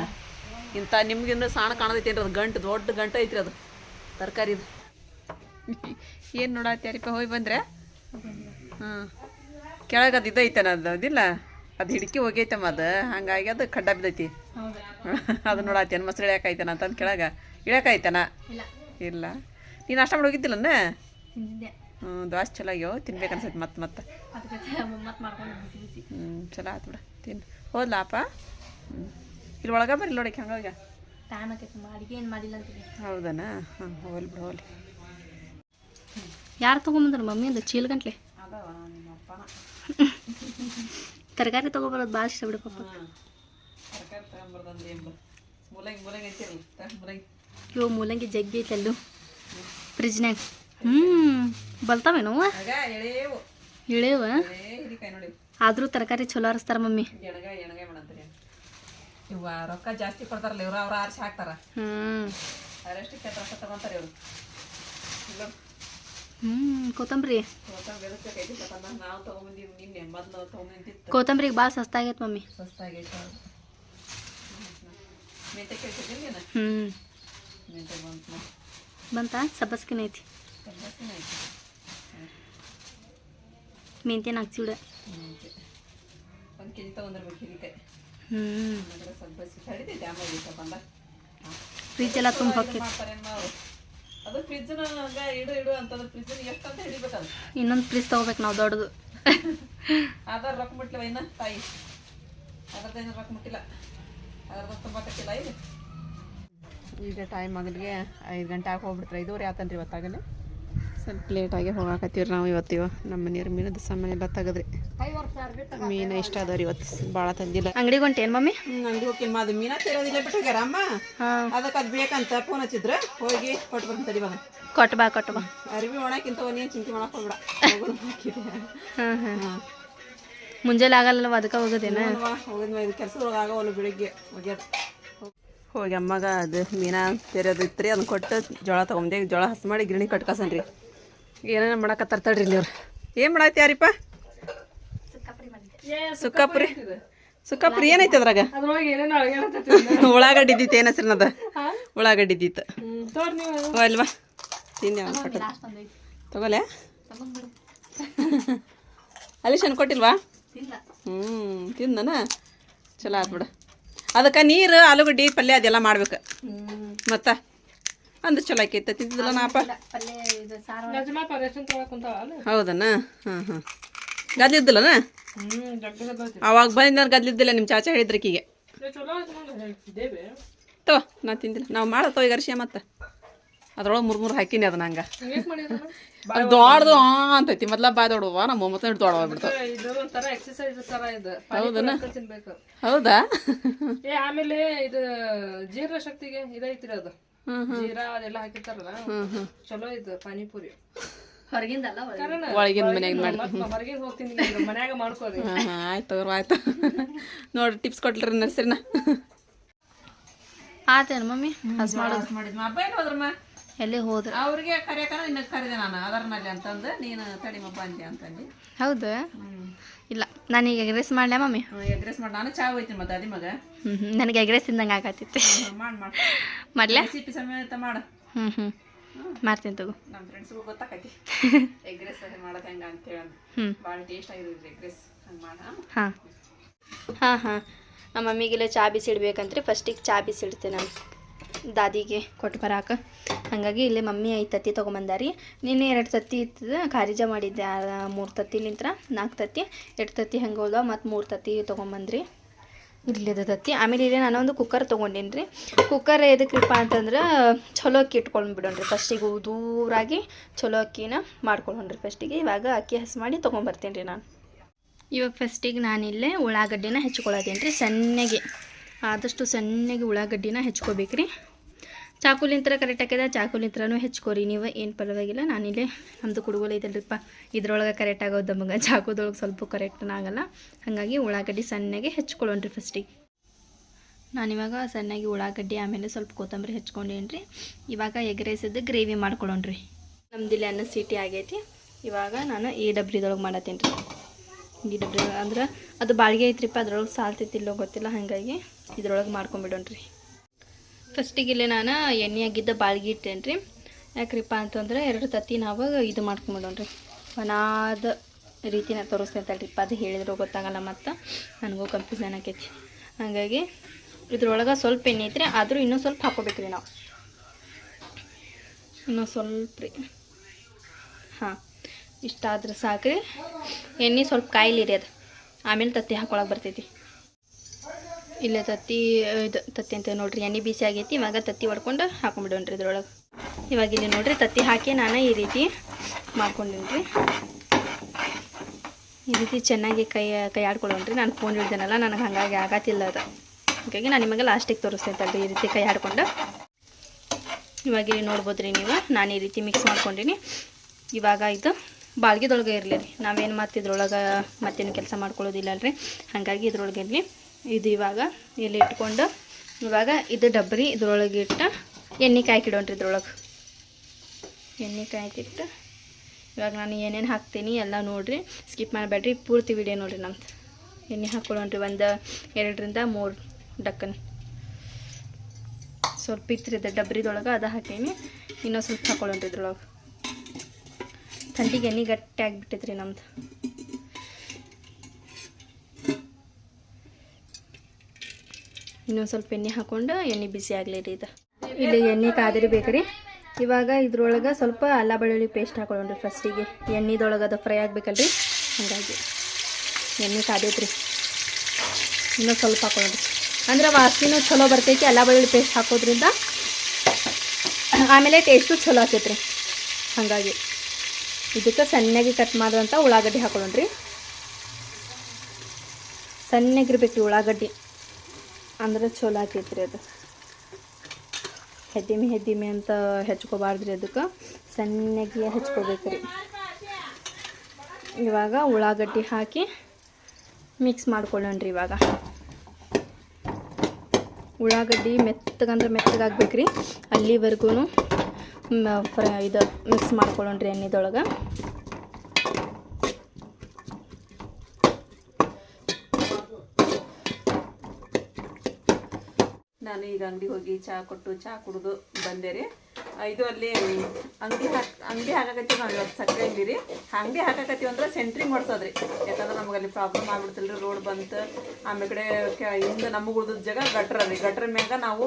ಇಂಥ ನಿಮ್ಗಿನ್ನೂ ಸಾಣ ಕಾಣದೈತಿ ಏನ್ರಿ ಅದು ಗಂಟು, ದೊಡ್ಡ ಗಂಟು ಐತ್ರಿ ಅದು. ತರಕಾರಿದು. ಏನು ನೋಡತ್ಯಾರಿಪ್ಪ ಹೋಗಿ ಬಂದ್ರೆ? ಹಾಂ. ಕೆಳಗೆ ಅದು ಇದೈತನ ಅದು? ಅದಿಲ್ಲ? ಅದು ಹಿಡ್ಕಿ ಹೋಗೈತಮ್ಮ ಅದು. ಹಂಗಾಗಿ ಅದು ಖಡ್ಡ ಬಿದ್ದೈತಿ. ಅದು ನೋಡತ್ತೇನು ಮೊಸರು ಇಳ್ಯಾಕೈತನ ಅಂತಂದು ಕೆಳಗೆ. ಇಳ್ಯಾಕೈತನ ಇಲ್ಲ. ನೀನು ಅಷ್ಟ ಮಾಡಿ ಹೋಗಿದ್ದಿಲ್ಲನ ಹ್ಞೂ ದ್ವಾಸ್ ಚಲೋ ಆಗ್ಯಾವ ತಿನ್ಬೇಕು ಅನ್ಸೈತೆ ಮತ್ತೆ ಮತ್ತೆ ಹ್ಞೂ ಚಲೋ ಆಯ್ತು ಬಿಡ ತಿನ್. ಹೋದ್ಲಾಪ ಹ್ಞೂ ಇಲ್ಲಿ ಒಳಗೆ ಬರ್ರಿ ನೋಡಕ್ಕೆ ಹಂಗಾಗಿ ಹೌದನಾ? ಹಾಂ ಹೋಗ್ಲಿ ಬಿಡು ಹೋಗ್ಲಿ.
ಯಾರು ತೊಗೊಂಬಂದ್ರೆ ಮಮ್ಮಿ ಅಂದ್ರೆ ಚೀಲ ಗಂಟ್ಲೆ.
ಅದಾವ ನಿಮ್ಮಪ್ಪನ
ತರಕಾರಿ ತೊಗೊಬರೋದು ಭಾಳ ಇಷ್ಟ ಬಿಡು ಪಾಪ. ಇವು ಮೂಲಂಗಿ ಜಗ್ಗಿ ಐತೆ ಅಲ್ಲೂ. ಫ್ರಿಜ್ನಾಗ ಹ್ಞೂ
ಬಲ್ತಾವೇನೋ?
ಇಳೇವ ಆದರೂ ತರಕಾರಿ ಚಲೋ ಹರಿಸ್ತಾರ ಮಮ್ಮಿ.
ಇವ ರೊಕ್ಕ ಜಾಸ್ತಿ ಕೊಡ್ತಾರಲ್ಲ ಇವ್ರು ಅವ್ರು ಆರಿಸಿ ಹಾಕ್ತಾರ.
ಹ್ಞೂ
ಅವರೆಷ್ಟಕ್ಕೆ ರೊಕ್ಕ ತಗೊಂತಾರೆ ಇವರು.
ಕೊತ್ತಂಬರಿ
ಹೋಗ್ತಾಗ ಎದಕ್ಕೈತಿ ತಗೊಂಡ ನಾವು ತೊಗೊಂಬಂದಿವಿ ನಿನ್ನೆ ಮೊದಲು ತೊಗೊಂಬಂದಿತ್ತು
ಕೊತ್ತಂಬರಿಗೆ ಭಾಳ ಸಸ್ತಾಗೈತೆ ಮಮ್ಮಿ
ಸಸ್ತಾಗೈತೆ ಮೆಂತೆ ಕೇಳ್ತಿದ್ದೀನಿ ನೀನು
ಹ್ಞೂ
ಮೆಂತೆ ಬಂತು
ಬಂತ ಸಬ್ಬಸ್ಕಿನ ಐತಿ
ಸಬ್ಬಸ್ಸಿನ ಐತಿ
ಮೆಂತ್ಯನ ಹಾಕ್ಸಿಬಿಡ
ಮೆಂತೆ ಒಂದು ಕೆ ಜಿ ತೊಗೊಂಡಿರ್ಬೇಕು ಹಿರಿಕಾಯಿ
ಹ್ಞೂ
ಅಂದ್ರೆ ಸಬ್ಬಸ್ಸಿ ತಡಿತೈತೆ ಆಮೇಲೆ ದಿವಸ ಬಂದಾಗ
ಫ್ರಿಜ್ ಎಲ್ಲ ತುಂಬ ಹೊಕ್ಕೈತಿ
ಮಾಡ್ತಾರೇನು ಅವರು ಅದು ಫ್ರಿಜ್ನ ಇಡು ಇಡು ಅಂತಂದ್ರೆ ಫ್ರಿಜ್ನ ಎಷ್ಟು ಅಂತ ಹಿಡಿಬೇಕದು.
ಇನ್ನೊಂದು ಫ್ರಿಜ್ ತಗೋಬೇಕು ನಾವು ದೊಡ್ಡದು.
ಆಧಾರ್ ರೊಕ್ಕ ಮುಟ್ಲಿವ ಇನ್ನ ತಾಯಿ? ಅದ್ರದ್ದೇನು ರೊಕ್ಕ ಮುಟ್ಟಿಲ್ಲ? ಅದ್ರದ್ದು ತೊಂಬತ್ತಕ್ಕಿಲ್ಲ ಇದೆ ಈಗ ಟೈಮ್ ಮಗನಿಗೆ ಐದು ಗಂಟೆ ಆಗಿ ಹೋಗ್ಬಿಡ್ತಾರೆ. ಐದೂವರೆ ಆತನ್ರಿ ಇವತ್ತಾಗಲೇ ಸ್ವಲ್ಪ ಲೇಟಾಗಿ ಹೋಗಾಕತ್ತೀವ್ರಿ ನಾವು ಇವತ್ತು ಇವ. ನಮ್ಮ ಮನೆಯವ್ರ ಮೀನದ ಸಾಮಾನ್ಯ ಬತ್ತಾಗದ್ರಿ ತೆಗದ್ರಿ ಮೀನು ಇಷ್ಟ ಅದಾವ್ರಿ ಇವತ್ತು. ಭಾಳ ತಂದಿಲ್ಲ.
ಅಂಗಡಿಗೆ ಹೊಂಟೇನು ಮಮ್ಮಿ?
ಅಂಗಡಿ ಹೋಗಿಲ್ಲ ಅದು ಮೀನ ತೆರೋದಿಲ್ಲ ಬಿಟ್ಟು ಹೋಗ್ಯಾರ ಅಮ್ಮ. ಅದಕ್ಕೆ ಅದು ಬೇಕಂತ ಫೋನ್ ಹಚ್ಚಿದ್ರ. ಹೋಗಿ ಕೊಟ್ಟು ಬರ್ತೀನಿ ತಡಿ ಬದ.
ಕೊಟ್ಟು ಬಾ ಕೊಟ್ಟು ಬಾ.
ಅರಿವಿ ಒಣಕ್ಕಿಂತ ನೀನು ಚಿಂತೆ ಮಾಡಕ್ಕೆ ಹೋಗ್ಬೇಡ. ಹೋಗೋದು ಹಾಕಿದೆ
ಹಾಂ ಹಾಂ.
ಹಾಂ.
ಮುಂಜಾನೆ ಆಗಲ್ಲ ಅದಕ್ಕೆ ಹೋಗೋದೇನ?
ಇದು ಕೆಲಸದೊಳಗೆ ಆಗೋಲ್ಲ ಬೆಳಿಗ್ಗೆ. ಹೋಗ್ಯದ ಹೋಗಿ ಅಮ್ಮಗ ಅದು ಮೀನಾ ತೆರೆಯೋದು ಇತ್ತು ರೀ ಅದನ್ನ ಕೊಟ್ಟು ಜೋಳ ತಗೊಂಡೆ ಜೋಳ ಹಸಿ ಮಾಡಿ ಗಿರಣಿ ಕಟ್ಕಸನ್ರಿ. ಏನೇನು ಮಾಡಕತ್ತಾರ ತಡ್ರಿ ಇಲ್ಲಿ ಅವ್ರು. ಏನು ಮಾಡಾಯ್ತು ಯಾರಿಪ್ಪ? ಸುಕ್ಕಾಪುರಿ. ಸುಕ್ಕಾಪುರಿ ಏನೈತೆ ಅದ್ರಾಗ? ಉಳ್ಳಾಗಡ್ಡಿ ಇದ್ದಿತ್ತು ಏನು ಹೆಸ್ರಿನದ ಉಳ್ಳಾಗಡ್ಡಿ ಇದ್ದಿತ್ತು ಅಲ್ವಾ ಕೊಟ್ಟು ತಗೋಲೆ ಅಲಿಶನ್ ಕೊಟ್ಟಿಲ್ವಾ? ಹ್ಞೂ ತಿಂದನ? ಚಲೋ ಆತ್ ಬಿಡು. ಅದಕ್ಕೆ ನೀರು ಆಲೂಗಡ್ಡಿ ಪಲ್ಯ ಅದೆಲ್ಲ ಮಾಡ್ಬೇಕು. ಮತ್ತೆ? ಅಂದು ಚಲೋ ಆಕೈತೆ ತಿಂದಿಲ್ಲ ನಾಪ? ಹೌದನ? ಹಾಂ ಹಾಂ. ಗದ್ಲಿದ್ದಿಲ್ಲನ ಅವಾಗ ಬಂದ ಗದ್ಲಿದ್ದಿಲ್ಲ ನಿಮ್ಮ ಚಾಚಾ
ಆಯ್ತು ನೋಡಿ
ತೋ ನಾ ತಿಂದಿಲ್ಲ. ನಾವು ಮಾಡತ್ತೋ ಈಗ ಅರ್ಶಿಯ ಮತ್ತೆ. ಅದ್ರೊಳಗೆ ಮೂರು ಮೂರು ಹಾಕಿನಿ ಅದನ್ನ
ನಂಗೆ
ಅದು ದೊಡ್ಡದು ಆ ಅಂತೈತಿ ಮೊದ್ಲ ಬಾಯ್ ದೊಡ್ಡವ ನಮ್ಮ ಮೊಮ್ಮತ್ತ
ಹಿಡ್ದು ತರ ಇದು.
ಹೌದನ? ಹೌದಾ?
ಏ ಆಮೇಲೆ ಇದು ಜೀರ್ಣ ಶಕ್ತಿಗೆ ಇದೈತಿರಿ ಅದು ಜೀರಾ ಅದೆಲ್ಲ ಹಾಕಿರ್ತಾರಲ್ಲ ಚಲೋ ಇದು ಪಾನಿಪುರಿ.
ಒಳಗಿನ ಮನ್ಯಾಗ ಮಾಡಿ
ಹೋಗ್ತೀನಿ ಈಗ ಮನ್ಯಾಗ ಮಾಡ್ಕೋರಿ.
ಹಾಂ ಹಾಂ ಆಯ್ತು ತಗೋರು ಆಯ್ತು. ನೋಡ್ರಿ ಟಿಪ್ಸ್ ಕೊಟ್ಲ್ರಿ ನರ್ಸರಿನ.
ಆತೇನು ಮಮ್ಮಿ? ಹಸ್ ಮಾಡೋದು.
ಮಾಡಿದ್ಮ ಹಬ್ಬ ಏನು ಹೋದ್ರಮ್ಮ?
ಎಲ್ಲಿ ಹೋದ್ರ.
ಅವ್ರಿಗೆ ಕರೆಯಕನ ನಿನ್ನ ಕರೆದೆ ನಾನು. ಅದರ್ನಲ್ಲಿ ಅಂತಂದು ನೀನು ತಡಿ ಮಬ್ಬ ಅಂದೆ ಅಂತಂದು.
ಹೌದು. ಇಲ್ಲ ಎಗ್ ಎಗ್ರೆಸ್ ಮಾಡ್ಲಾ ಮಮ್ಮಿ?
ಎಗ್ರೆಸ್ ಮಾಡಿ ನಾನು ಚಾ ಹೋಯ್ತೀನಿ ಮತ್ತೆ ಅದಿ ಮಗ.
ಹ್ಞೂ ಹ್ಞೂ ನನಗೆ ಎಗ್ರೆಸ್ ತಿಂದಂಗೆ ಆಗತ್ತಿತ್ತು
ಮಾಡಿ ಮಾಡಿ.
ಮಾಡ್ಲಾ?
ರೆಸಿಪಿ ಸಮೇತ ಮಾಡು.
ಹ್ಞೂ ಹ್ಞೂ ಮಾಡ್ತೀನಿ ತಗೋ.
ನಮ್ಮ ಫ್ರೆಂಡ್ಸ್ಗೂ ಗೊತ್ತಾಕೈತಿ. ಎಗ್ರೆಸ್ ಮಾಡೋದು ಹೆಂಗೆ ಅಂತೇಳಿ ಅಂದ್
ಹ್ಞೂ
ಭಾಳ ಟೇಸ್ಟ್ ಆಗಿರೋದು ಎಗ್ರೆಸ್ ಹಂಗೆ ಮಾಡ.
ಹಾಂ. ಹಾಂ ಹಾಂ. ನಮ್ಮ ಮಮ್ಮಿಗೆಲ್ಲ ಚಾ ಬಿಸಿಡ್ಬೇಕಂತ್ರಿ ಫಸ್ಟಿಗೆ ಚಾ ಬಿಸಿಡ್ತೆ ನಾನು. ದಾದಿಗೆ ಕೊಟ್ಟು ಬರಾಕ. ಹಾಗಾಗಿ ಇಲ್ಲೇ ಮಮ್ಮಿ ಐದು ತತ್ತಿ ತೊಗೊಂಬಂದಾರಿ. ನಿನ್ನೆ ಎರಡು ತತ್ತಿ ಇತ್ತದ, ಖಾರಿಜ ಮಾಡಿದ್ದೆ. ಮೂರು ತತ್ತಿ ತತ್ತಿಲಿಂತ್ರ ನಾಲ್ಕು ತತ್ತಿ, ಎರಡು ತತ್ತಿ ಹೆಂಗೆ ಹೋದ ಮತ್ತು ಮೂರು ತತ್ತಿ ತೊಗೊಂಬಂದ್ರಿ. ಇರ್ಲಿದ ತತ್ತಿ. ಆಮೇಲೆ ಇಲ್ಲೇ ನಾನೊಂದು ಕುಕ್ಕರ್ ತೊಗೊಂಡೇನಿ ರೀ ಕುಕ್ಕರ್ ಎದಕ್ಕಿಪ್ಪ ಅಂತಂದ್ರೆ ಚಲೋ ಅಕ್ಕಿ ಇಟ್ಕೊಂಡು ಬಿಡೋಣ್ರಿ. ಫಸ್ಟಿಗೆ ದೂರಾಗಿ ಚಲೋ ಅಕ್ಕಿನ ಮಾಡ್ಕೊಳ್ಳೋಣ್ರಿ ಫಸ್ಟಿಗೆ ಇವಾಗ ಅಕ್ಕಿ ಹಸಿ ಮಾಡಿ ತೊಗೊಂಬರ್ತೀನಿ ರೀ ನಾನು. ಇವಾಗ ಫಸ್ಟಿಗೆ ನಾನಿಲ್ಲೇ ಉಳ್ಳಾಗಡ್ಡಿನ ಹೆಚ್ಕೊಳ್ಳೋದೇನು ರೀ ಸಣ್ಣಗೆ ಆದಷ್ಟು ಸಣ್ಣಗೆ ಉಳ್ಳಾಗಡ್ಡಿನ ಹೆಚ್ಕೋಬೇಕು ರೀ ಚಾಕುಲಿಂತ್ರ ಕರೆಕ್ಟ್ ಆಗಿದೆ. ಚಾಕುಲಿಂತ್ರನೂ ಹೆಚ್ಕೋರಿ. ನೀವು ಏನು ಪರವಾಗಿಲ್ಲ. ನಾನಿಲ್ಲೇ ನಮ್ಮದು ಕುಡುಗೋಲು ಐತಲ್ರಿಪ್ಪ. ಇದ್ರೊಳಗೆ ಕರೆಕ್ಟ್ ಆಗೋದು ನಮಗೆ. ಚಾಕುದೊಳಗೆ ಸ್ವಲ್ಪ ಕರೆಕ್ಟ್ನ ಆಗಲ್ಲ. ಹಾಗಾಗಿ ಉಳ್ಳಾಗಡ್ಡಿ ಸಣ್ಣಗೆ ಹೆಚ್ಕೊಳ್ಳೋಣ್ರಿ ಫಸ್ಟಿಗೆ ನಾನಿವಾಗ ಸಣ್ಣಗೆ ಉಳ್ಳಾಗಡ್ಡಿ, ಆಮೇಲೆ ಸ್ವಲ್ಪ ಕೊತ್ತಂಬರಿ ಹೆಚ್ಕೊಂಡೇನ್ರಿ. ಇವಾಗ ಎಗ್ ರೈಸದ್ದು ಗ್ರೇವಿ ಮಾಡ್ಕೊಳ್ಳೋಣ್ರಿ ನಮ್ದಿಲ್ಲಿ ಅನ್ನ ಸೀಟಿ ಆಗೈತಿ. ಇವಾಗ ನಾನು ಈ ಡಬ್ರಿದೊಳಗೆ ಮಾಡತ್ತೇನೆ ರೀ ಈ ಡಬ್ರಿ ಅಂದ್ರೆ ಅದು ಬಾಳ್ಗೆ ಐತ್ರಿಪ್ಪ, ಅದ್ರೊಳಗೆ ಸಾಲ್ತೈತಿಲ್ಲೋ ಗೊತ್ತಿಲ್ಲ. ಹಾಗಾಗಿ ಇದ್ರೊಳಗೆ ಮಾಡ್ಕೊಂಬಿಡೋಣ್ರಿ. ಫಸ್ಟಿಗೆ ಇಲ್ಲಿ ನಾನು ಎಣ್ಣೆ ಆಗಿದ್ದ ಬಾಳ್ಗೆ ಇಟ್ಟೇನಿ ರೀ ಯಾಕ್ರಿಪ್ಪ ಅಂತಂದ್ರೆ ಎರಡು ತತ್ತಿ ನಾವು ಇದು ಮಾಡ್ಕೊಂಬಿಡೋಣ್ರಿ. ಒಣಾದ ರೀತಿನ ತೋರಿಸ್ತೇನೆ ತಡ್ರಿಪ್ಪ ಅದು ಹೇಳಿದ್ರು ಗೊತ್ತಾಗಲ್ಲ ಮತ್ತು ನನಗೂ ಕನ್ಫ್ಯೂಸನ್ ಆಕೈತಿ ಹಾಗಾಗಿ ಇದ್ರೊಳಗೆ ಸ್ವಲ್ಪ ಎಣ್ಣೆ ಐತ್ರಿ, ಆದರೂ ಇನ್ನೂ ಸ್ವಲ್ಪ ಹಾಕೋಬೇಕ್ರಿ ನಾವು. ಇನ್ನೂ ಸ್ವಲ್ಪ ರೀ ಹಾಂ, ಇಷ್ಟಾದ್ರೆ ಸಾಕ್ರಿ. ಎಣ್ಣೆ ಸ್ವಲ್ಪ ಕಾಯಿಲಿರಿ ಅದು. ಆಮೇಲೆ ತತ್ತಿ ಹಾಕೊಳಕ್ಕೆ ಬರ್ತೈತಿ. ಇಲ್ಲೇ ತತ್ತಿ ಇದು ತತ್ತಿ ಅಂತ ನೋಡ್ರಿ, ಎಣ್ಣೆ ಬಿಸಿ ಆಗೈತಿ, ಇವಾಗ ತತ್ತಿ ಹೊಡ್ಕೊಂಡು ಹಾಕೊಂಡ್ಬಿಡೋಣ್ರಿ ಇದ್ರೊಳಗೆ. ಇವಾಗ ಇಲ್ಲಿ ನೋಡ್ರಿ, ತತ್ತಿ ಹಾಕಿ ನಾನು ಈ ರೀತಿ ಮಾಡ್ಕೊಂಡೇನಿ ರೀ ಈ ರೀತಿ ಚೆನ್ನಾಗಿ ಕೈ ಕೈ ಆಡ್ಕೊಳ್ಳೋಣ್ರಿ. ನಾನು ಫೋನ್ ಹಿಡ್ದೇನಲ್ಲ ನನಗೆ ಹಾಗಾಗಿ ಆಗತ್ತಿಲ್ಲ ಅದು. ಹಾಗಾಗಿ ನಾನು ನಿಮಗೆ ಲಾಸ್ಟಿಗೆ ತೋರಿಸ್ತೇನೆ ಈ ರೀತಿ ಕೈ ಆಡ್ಕೊಂಡು. ಇವಾಗ ಇಲ್ಲಿ ನೋಡ್ಬೋದ್ರಿ ನೀವು, ನಾನು ಈ ರೀತಿ ಮಿಕ್ಸ್ ಮಾಡ್ಕೊಂಡಿನಿ. ಇವಾಗ ಇದು ಬಾಳ್ಗೆದೊಳಗೆ ಇರಲಿ ರೀ. ನಾವೇನು ಮತ್ತೆ ಇದ್ರೊಳಗೆ ಮತ್ತೇನು ಕೆಲಸ ಮಾಡ್ಕೊಳ್ಳೋದಿಲ್ಲ ಅಲ್ರಿ. ಹಾಗಾಗಿ ಇದ್ರೊಳಗೆ ಇರಲಿ. ಇದು ಇವಾಗ ಇಲ್ಲಿ ಇಟ್ಕೊಂಡು. ಇವಾಗ ಇದು ಡಬ್ರಿ, ಇದ್ರೊಳಗೆ ಇಟ್ಟು ಎಣ್ಣೆ ಕಾಯ್ಕಿಡೋಣ್ರಿ ಇದ್ರೊಳಗೆ. ಎಣ್ಣೆ ಕಾಯ್ಕಿಟ್ಟು ಇವಾಗ ನಾನು ಏನೇನು ಹಾಕ್ತೀನಿ ಎಲ್ಲ ನೋಡಿರಿ. ಸ್ಕಿಪ್ ಮಾಡಬೇಡ್ರಿ, ಪೂರ್ತಿ ವಿಡಿಯೋ ನೋಡಿರಿ ನಮ್ದು. ಎಣ್ಣೆ ಹಾಕ್ಕೊಳ್ಳೋಣ್ರಿ ಒಂದು ಎರಡರಿಂದ ಮೂರು ಡಕ್ಕನ್. ಸ್ವಲ್ಪ ಇತ್ತು ಇದು ಡಬ್ರಿದೊಳಗೆ, ಅದು ಹಾಕೀನಿ. ಇನ್ನೂ ಸ್ವಲ್ಪ ಹಾಕೊಳ್ಳೋಣ್ರಿ ಇದ್ರೊಳಗೆ. ಥಂಡಿಗೆ ಎಣ್ಣೆ ಗಟ್ಟಿ ಆಗಿಬಿಟ್ಟಿದ್ರಿ ನಮ್ದು. ಇನ್ನೊಂದು ಸ್ವಲ್ಪ ಎಣ್ಣೆ ಹಾಕೊಂಡು ಎಣ್ಣೆ ಬಿಸಿ ಆಗಲಿ ರೀ ಇದು. ಇಲ್ಲಿ ಎಣ್ಣೆ ಕಾದಿರ್ಬೇಕ್ರಿ ಇವಾಗ ಇದ್ರೊಳಗೆ ಸ್ವಲ್ಪ ಅಲ್ಲ ಬೆಳ್ಳುಳ್ಳಿ ಪೇಸ್ಟ್ ಹಾಕೊಳ್ಳೋಣ್ರಿ ಫಸ್ಟಿಗೆ ಎಣ್ಣೆದೊಳಗೆ ಅದು ಫ್ರೈ ಆಗ್ಬೇಕಲ್ರಿ. ಹಾಗಾಗಿ ಎಣ್ಣೆ ಕಾದೈತ್ರಿ. ಇನ್ನೂ ಸ್ವಲ್ಪ ಹಾಕೊಳ್ಳೋಣ್ರಿ. ಅಂದ್ರೆ ವಾಸನೆನೂ ಚಲೋ ಬರ್ತೈತಿ, ಅಲ್ಲ ಬೆಳ್ಳುಳ್ಳಿ ಪೇಸ್ಟ್ ಹಾಕೋದ್ರಿಂದ. ಆಮೇಲೆ ಟೇಸ್ಟು ಚಲೋ ಆಕೈತ್ರಿ. ಹಾಗಾಗಿ ಇದಕ್ಕೆ ಸಣ್ಣಗೆ ಕಟ್ ಮಾಡಿದಂಥ ಉಳ್ಳಾಗಡ್ಡಿ ಹಾಕೊಳ್ಳೋಣ್ರಿ. ಸಣ್ಣಗಿರ್ಬೇಕು ಉಳ್ಳಾಗಡ್ಡಿ. ಅಂದ್ರೆ ಚಲೋ ಆಕೈತ್ರಿ ಅದು. ಹೆದ್ದಿಮೆ ಹೆದ್ದಿಮೆ ಅಂತ ಹೆಚ್ಕೋಬಾರ್ದ್ರಿ ಅದಕ್ಕೆ. ಸಣ್ಣಗೆ ಹೆಚ್ಕೋಬೇಕ್ರಿ. ಇವಾಗ ಉಳ್ಳಾಗಡ್ಡಿ ಹಾಕಿ ಮಿಕ್ಸ್ ಮಾಡ್ಕೊಳ್ಳೋಣ್ರಿ ಇವಾಗ. ಉಳ್ಳಾಗಡ್ಡಿ ಮೆತ್ತಗಂದ್ರೆ ಮೆತ್ತಗಾಗ್ಬೇಕ್ರಿ ಅಲ್ಲಿವರೆಗೂ ಇದು ಮಿಕ್ಸ್ ಮಾಡ್ಕೊಳ್ಳೋಣ್ರಿ ಎಣ್ಣೆದೊಳಗೆ.
ನಾನು ಈಗ ಅಂಗಡಿ ಹೋಗಿ ಚಹಾ ಕೊಟ್ಟು ಚಹಾ ಕುಡಿದು ಬಂದೆ ರೀ. ಇದು ಅಲ್ಲಿ ಅಂಗಡಿ ಹಾಕಿ ಅಂಗಡಿ ಹಾಕಕತ್ತೀವಿ ನಾವು ಇವತ್ತು ಸಕ್ಕರೆ ರೀ. ಅಂಗಡಿ ಹಾಕಕತ್ತೀವಿ ಅಂದ್ರೆ ಸೆಂಟ್ರಿಂಗ್ ಹೊಡ್ಸೋದ್ರಿ ಯಾಕಂದ್ರೆ ನಮಗೆ ಅಲ್ಲಿ ಪ್ರಾಬ್ಲಮ್ ಆಗ್ಬಿಡ್ತಿಲ್ಲ ರೋಡ್ ಬಂತು. ಆಮೇಲೆ ಕಡೆ ಹಿಂದೆ ನಮಗೆ ಉಳಿದ ಜಾಗ ಗಟ್ರ ರೀ. ಗಟ್ರ ಮ್ಯಾಗ ನಾವು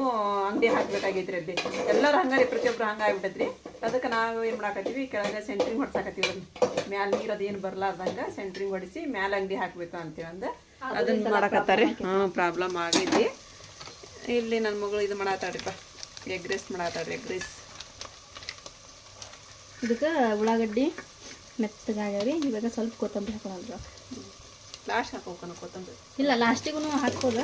ಅಂಗಡಿ ಹಾಕ್ಬೇಕಾಗೈತ್ರಿ ಅಲ್ಲಿ. ಎಲ್ಲರೂ ಹಂಗ ರೀ ಪ್ರತಿಯೊಬ್ರು ಹಂಗೆ ಆಗ್ಬಿಟ್ಟೈತ್ರಿ ಅದಕ್ಕೆ ನಾವು ಏನು ಮಾಡಾಕತ್ತೀವಿ ಕೆಳಗೆ ಸೆಂಟ್ರಿಂಗ್ ಹೊಡ್ಸಾಕತ್ತೀವಿ ಅಲ್ಲಿ ಮ್ಯಾಲ ನೀರು ಅದೇನು ಬರಲಾರ್ದಂಗೆ ಸೆಂಟ್ರಿಂಗ್ ಹೊಡಿಸಿ ಮ್ಯಾಲ ಅಂಗಡಿ ಹಾಕ್ಬೇಕು ಅಂತೇಳಿ ಅಂದ. ಅದನ್ನ ಮಾಡಾಕತ್ತಾರೆ ಹಾಂ ಪ್ರಾಬ್ಲಮ್ ಆಗೈತಿ. ಇಲ್ಲಿ ನನ್ನ ಮಗಳು ಇದು ಮಾಡಾತಾಡ್ರಿಪ್ಪ ಎಗ್ ರೈಸ್ ಮಾಡಾತಾಡ್ರಿ ಎಗ್ ರೈಸ್
ಇದಕ್ಕೆ ಉಳ್ಳಾಗಡ್ಡಿ ಮೆತ್ತಗಾಗ್ಯಾವ್ರಿ ಇವಾಗ ಸ್ವಲ್ಪ ಕೊತ್ತಂಬರಿ ಹಾಕೊಂಡ್ರ
ಲಾಸ್ಟ್ ಹಾಕೋಕನ ಕೊತ್ತಂಬರಿ.
ಇಲ್ಲ ಲಾಸ್ಟಿಗೂ ಹಾಕ್ತೀನಿ.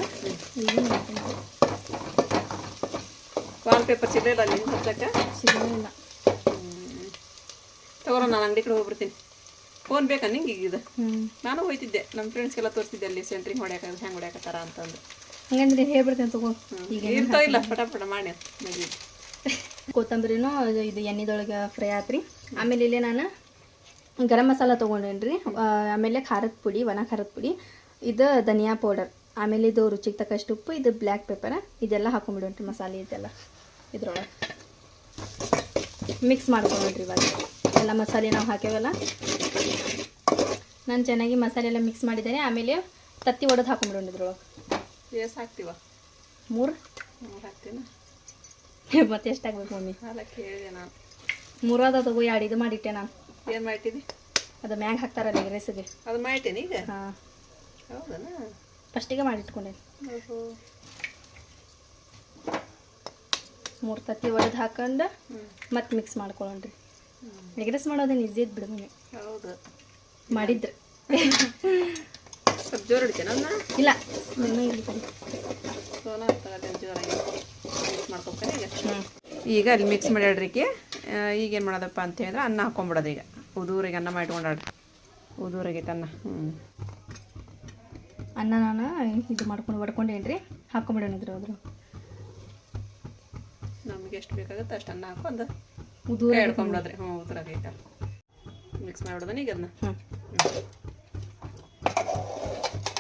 ವಾಲ್ ಪೇಪರ್ ಸಿಗಲಿಲ್ಲ ಅಲ್ಲಿ ಹಚ್ಚಕ್ಕೆ
ಸಿಗಲಿಲ್ಲ
ತಗೋರ ನಾನು ಅಂಗಡಿ ಕಡೆ ಹೋಗ್ಬಿಡ್ತೀನಿ. ಫೋನ್ ಬೇಕಾ ನಿಂಗೆ ಈಗ ಇದು?
ಹ್ಞೂ
ನಾನು ಹೋಯ್ತಿದ್ದೆ. ನಮ್ಮ ಫ್ರೆಂಡ್ಸ್ಗೆಲ್ಲ ತೋರಿಸ್ತಿದ್ದೆ ಅಲ್ಲಿ ಸೆಂಟ್ರಿಂಗ್ ಹೊಡ್ಯಾಕ ಹೆಂಗೆ ಹೊಡ್ಯಾಕತ್ತಾರ ಅಂತಂದು
ಹಂಗಂದ್ರೆ ಹೇಳ್ಬಿಡ್ತೇನೆ ತಗೋ. ಈಗ
ಇರ್ತಾ ಇಲ್ಲ ಮಾಡಿ
ಕೊತ್ತಂಬರಿನೂ ಇದು- ಇದು ಎಣ್ಣೆದೊಳಗೆ ಫ್ರೈ ಆತ್ರಿ. ಆಮೇಲೆ ಇಲ್ಲೇ ನಾನು ಗರಂ ಮಸಾಲ ತೊಗೊಂಡೇನಿ ರೀ ಆಮೇಲೆ ಖಾರದ ಪುಡಿ ಒಣ ಖಾರದ ಪುಡಿ ಇದು ಧನಿಯಾ ಪೌಡರ್ ಆಮೇಲೆ ಇದು ರುಚಿಗೆ ತಕ್ಕಷ್ಟು ಉಪ್ಪು ಇದು ಬ್ಲ್ಯಾಕ್ ಪೆಪ್ಪರ ಇದೆಲ್ಲ ಹಾಕೊಂಡ್ಬಿಡೋಣ್ರಿ ಮಸಾಲೆ ಇದೆಲ್ಲ ಇದ್ರೊಳಗೆ. ಮಿಕ್ಸ್ ಮಾಡ್ಕೊಂಡ್ರಿ ಇವಾಗ. ಎಲ್ಲ ಮಸಾಲೆ ನಾವು ಹಾಕೇವಲ್ಲ ನಾನು ಚೆನ್ನಾಗಿ ಮಸಾಲೆ ಎಲ್ಲ ಮಿಕ್ಸ್ ಮಾಡಿದ್ದೇನೆ ಆಮೇಲೆ ತತ್ತಿ ಒಡೆದು ಹಾಕೊಂಡ್ಬಿಡೋಣ ಇದ್ರೊಳಗೆ.
ಎಸ್ ಹಾಕ್ತೀವ
ಮೂರು?
ಮೂರು ಹಾಕ್ತೀನ
ಮತ್ತೆ ಹಾಕ್ಬೇಕು ಮಮ್ಮಿ?
ಅಲ್ಲ ಕೇಳಿದೆ ನಾನು.
ಮೂರಾದ ತಗೋ ಎರಡು ಇದು ಮಾಡಿಟ್ಟೆ ನಾನು.
ಏನು ಮಾಡಿಟ್ಟಿದ್ದಿ
ಅದು ಮ್ಯಾಗ ಹಾಕ್ತಾರಲ್ಲ ರೈಸಿಗೆ.
ಅದು ಮಾಡಿಟ್ಟೇನಿ ಈಗ?
ಹಾಂ.
ಹೌದನ?
ಫಸ್ಟಿಗೆ ಮಾಡಿಟ್ಕೊಂಡೆ. ಮೂರು ತತ್ತಿ ಒಡೆದು ಹಾಕೊಂಡು ಮತ್ತೆ ಮಿಕ್ಸ್ ಮಾಡ್ಕೊಳ್ಳೋಣ್ರಿ ಎಗ್ರೆಸ್ ಮಾಡೋದೇನು ಈಸಿ ಇದ್ದು ಬಿಡು ಮನೆ
ಹೌದು.
ಮಾಡಿದ್ರೆ.
ಸ್ವಲ್ಪ ಜೋರು ಹಿಡಿತೇನೆ ಅದನ್ನ
ಇಲ್ಲ
ಸೋನಾ ಜೋರಾಗಿ ಮಿಕ್ಸ್ ಮಾಡ್ಕೊಬೇಕಾರೆ ಈಗ. ಅಲ್ಲಿ ಮಿಕ್ಸ್ ಮಾಡ್ಯಾಡ್ರಿಕೆ ಈಗ ಏನು ಮಾಡೋದಪ್ಪ ಅಂತ ಹೇಳಿದ್ರೆ ಅನ್ನ ಹಾಕೊಂಬಿಡೋದು ಈಗ. ಉದೂರಿಗೆ ಅನ್ನ ಮಾಡಿಟ್ಕೊಂಡಾಡ್ರಿ ಉದೂರಾಗೈತೆ ಅನ್ನ ಹ್ಞೂ
ಅನ್ನ ನಾನು ಇದು ಮಾಡ್ಕೊಂಡು ಹೊಡ್ಕೊಂಡೇನ್ರಿ ಹಾಕೊಂಬಿಡೋಣ ಇದ್ರ ಅದ್ರ
ನಮ್ಗೆ ಎಷ್ಟು ಬೇಕಾಗುತ್ತೆ ಅಷ್ಟು ಅನ್ನ ಹಾಕೊಂಡು
ಉದೂರ
ಕೈ ಹಿಡ್ಕೊಂಬಿಡೋದ್ರಿ ಹ್ಞೂ ಉದುರಾಗೈತೆ ಮಿಕ್ಸ್ ಮಾಡ್ಬಿಡೋದನ್ನ ಈಗ ಅದನ್ನ
ಹ್ಞೂ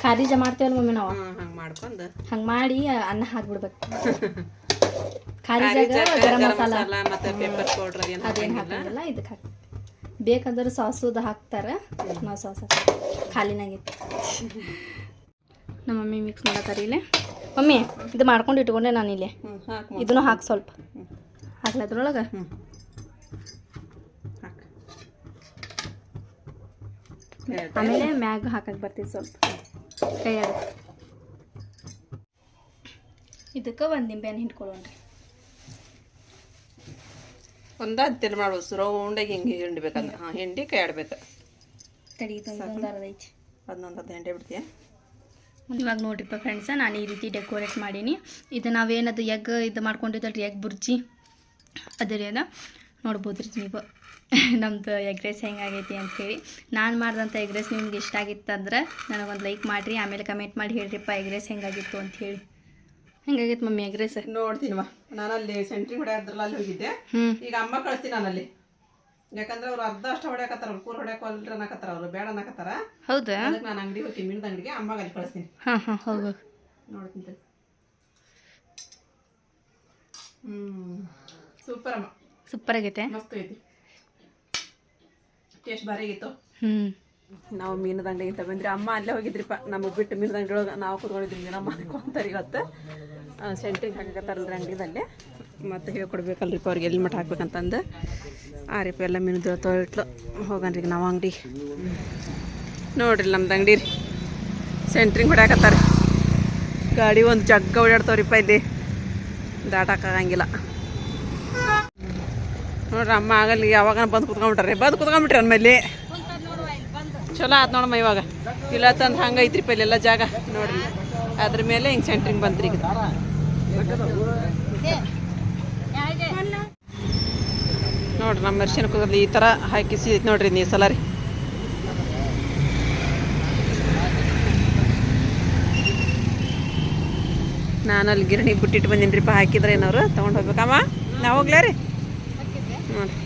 ಖಾರೀಜ ಮಾಡ್ತೇವಲ್ಲ ಮಮ್ಮಿ ನಾವು.
ಹಂಗೆ ಮಾಡ್ಕೊಂಡು.
ಹಂಗೆ ಮಾಡಿ ಅನ್ನ ಹಾಕ್ಬಿಡ್ಬೇಕು. ಖಾರೀಜಾಗ ಗರಂ ಮಸಾಲ.
ಮತ್ತೆ ಪೌಡ್ರ್ ಅದೇನು
ಅದೇನು ಹಾಕಂಗಿಲ್ಲ ಇದಕ್ಕೆ ಹಾಕಿ ಬೇಕಂದ್ರೆ ಸಾಸುದು ಹಾಕ್ತಾರೆ. ನಾವು ಸಾಸ್ ಹಾಕ್ತೀವಿ. ನಮ್ಮ ಮಮ್ಮಿ ಮಿಕ್ಸ್ ಮಾಡತ್ತಾರೆ ಇಲ್ಲಿ. ಮಮ್ಮಿ ಇದು ಮಾಡ್ಕೊಂಡು ಇಟ್ಕೊಂಡೆ ನಾನು ಇಲ್ಲಿ. ಇದನ್ನು ಹಾಕಿ ಸ್ವಲ್ಪ.
ಹಾಕ್ಲದ್ರೊಳಗೆ
ಆಮೇಲೆ ಮ್ಯಾಗ ಹಾಕಕ್ಕೆ ಬರ್ತೀವಿ ಸ್ವಲ್ಪ. ಕೈಯಾಗ. ಇದಕ್ಕೆ ಒಂದು ನಿಂಬೆನ ಹಿಂಡ್ಕೊಳ್ಳೋಣ್ರಿ.
ಒಂದ ಹತ್ತಿರ ಮಾಡ್ಬೋದು. ರೌಂಡಾಗಿ ಹಿಂಗೆ ಹಿಂಡ್ಬೇಕಂದ್ರೆ. ಹಾಂ ಹಿಂಡಿ ಕೈ ಆಡ್ಬೇಕು
ತಡಿ ಇದೊಂದು ಅರ್ಧ ಐತಿ.
ಅದನ್ನೊಂದು ಹತ್ತು ಹಿಂಡಿ ಬಿಡ್ತೀಯ?
ಇವಾಗ ನೋಡ್ರಿಪ್ಪ ಫ್ರೆಂಡ್ಸ ನಾನು ಈ ರೀತಿ ಡೆಕೋರೇಟ್ ಮಾಡೀನಿ. ಇದು ನಾವೇನದು ಎಗ್ ಇದು ಮಾಡ್ಕೊಂಡಿದ್ದಲ್ರಿ ಎಗ್ ಬುರ್ಜಿ. ಅದೇ ಅದ. ನೋಡ್ಬೋದು ರೀ ನೀವು. ನಮ್ಮದು ಎಗ್ ರೈಸ್ ಹೆಂಗಾಗೈತಿ ಅಂಥೇಳಿ ನಾನು ಮಾಡಿದಂಥ ಎಗ್ ರೈಸ್ ನಿಮ್ಗೆ ಇಷ್ಟ ಆಗಿತ್ತಂದ್ರೆ ನನಗೊಂದು ಲೈಕ್ ಮಾಡಿರಿ ಆಮೇಲೆ ಕಮೆಂಟ್ ಮಾಡಿ ಹೇಳ್ರಿಪ್ಪ ಎಗ್ ರೈಸ್ ಹೆಂಗಾಗಿತ್ತು ಅಂಥೇಳಿ ಹೆಂಗಾಗೈತೆ ಮಮ್ಮಿ ಎಗ್ ರೈಸ್?
ನೋಡ್ತೀನಿವ ನಾನು ಅಲ್ಲಿ ಸೆಂಟ್ರಿ ಹೊಡ್ಯಾದ್ರಲ್ಲ ಅಲ್ಲಿ ಹೋಗಿದ್ದೆ. ಈಗ ಅಮ್ಮ ಕಳಿಸ್ತೀನಿ ನಾನು ಅಲ್ಲಿ ಯಾಕಂದ್ರೆ ಅವ್ರು ಅರ್ಧ ಅಷ್ಟು ಹೊಡ್ಯಾಕತ್ತಾರ ಅವ್ರು ಪೂರ್ ಹೊಡ್ಯಾಕ ಅಲ್ರಿ ಅನ್ನಕತ್ತಾರ ಅವ್ರು ಬೇಡ ಅನ್ನಕತ್ತಾರ.
ಹೌದಾ?
ಅದಕ್ಕೆ ನಾನು ಅಂಗಡಿ ಹೋಗ್ತೀನಿ ಮೀನದ ಅಂಗಡಿಗೆ ಅಮ್ಮಗೆ ಅಲ್ಲಿ ಕಳಿಸ್ತೀನಿ.
ಹಾಂ ಹಾಂ ಹೋಗು
ನೋಡ್ತೀನಿ. ಹ್ಮ್ ಸೂಪರ್ ಅಮ್ಮ.
ಸೂಪರ್ ಆಗೈತೆ.
ಮಸ್ತ್ ಐತಿ. ಟೇಸ್ಟ್ ಭಾರಿ ಆಗಿತ್ತು.
ಹ್ಞೂ
ನಾವು ಮೀನದ ಅಂಗಡಿಗೆ ಬಂದ್ರಿ ಅಮ್ಮ ಅಲ್ಲೇ ಹೋಗಿದ್ರಿಪ್ಪ. ನಮಗೆ ಬಿಟ್ಟು ಮೀನದ ಅಂಗಡಿ ಒಳಗೆ ನಾವು ಕುತ್ಕೊಂಡಿದ್ರಿ ನಮ್ಮ ಮಾಡ್ಕೊಂತಾರೆ ಇವತ್ತು. ಸೆಂಟ್ರಿಂಗ್ ಹಾಕತ್ತಾರಲ್ರಿ ಅಂಗಡಿದಲ್ಲೇ. ಮತ್ತೆ ಹೇಳ್ಕೊಡ್ಬೇಕಲ್ರಿಪ್ಪ ಅವ್ರಿಗೆ. ಎಲ್ಲಿ ಮಟ್ಟ ಹಾಕ್ಬೇಕಂತಂದು. ಆ ರೀಪ ಎಲ್ಲ ಮೀನದ ತೊಳಿಟ್ಲು. ಹೋಗನ್ರಿ ನಾವು ಅಂಗಡಿ. ನೋಡ್ರಿ ನಮ್ದು ಅಂಗಡಿ ರೀ. ಸೆಂಟ್ರಿಂಗ್ ಹೊಡ್ಯಾಕತ್ತಾರೆ ಗಾಡಿ ಒಂದು ಜಗ್ಗ ಓಡಾಡ್ತಾವ್ರಿಪ್ಪ ಇಲ್ಲಿ. ದಾಟಕ್ಕಾಗಂಗಿಲ್ಲ ನೋಡ್ರಿ ಅಮ್ಮ ಆಗಲ್ಲಿ ಯಾವಾಗ ಬಂದು ಕುತ್ಕೊಂಡ್ಬಿಟ್ರಿ ಬಂದು ಕುತ್ಕೊಂಡ್ಬಿಟ್ರಿ ಅಂದ್ಮೇಲೆ ಚಲೋ ಆತ್ ನೋಡಮ್ಮ ಇವಾಗ. ಇಲ್ಲ ತಂದು ಹಂಗೆ ಐತ್ರಿ ಪೈಲೆ ಎಲ್ಲ ಜಾಗ. ನೋಡ್ರಿ. ಅದ್ರ ಮೇಲೆ ಹಿಂಗೆ ಸೆಂಟ್ರಿಂಗ್ ಬಂತ್ರಿ ಈಗ. ನೋಡ್ರಿ, ನಮ್ಮ ಅರ್ಶಿನ ಕುದ್ರಲ್ಲಿ ಈ ಥರ ಹಾಕಿಸಿ ನೋಡ್ರಿ ನೀವು ಸಲ ರೀ. ನಾನು ಅಲ್ಲಿ ಗಿರಣಿ ಬಿಟ್ಟಿಟ್ಟು ಬಂದೀನಿ ರೀಪ್ಪ ಹಾಕಿದ್ರೆ ಏನವ್ರು ತೊಗೊಂಡು ಹೋಗ್ಬೇಕಮ್ಮ? ನಾವು ಹೋಗ್ಲಾ ರೀ? ಹ್ಞೂ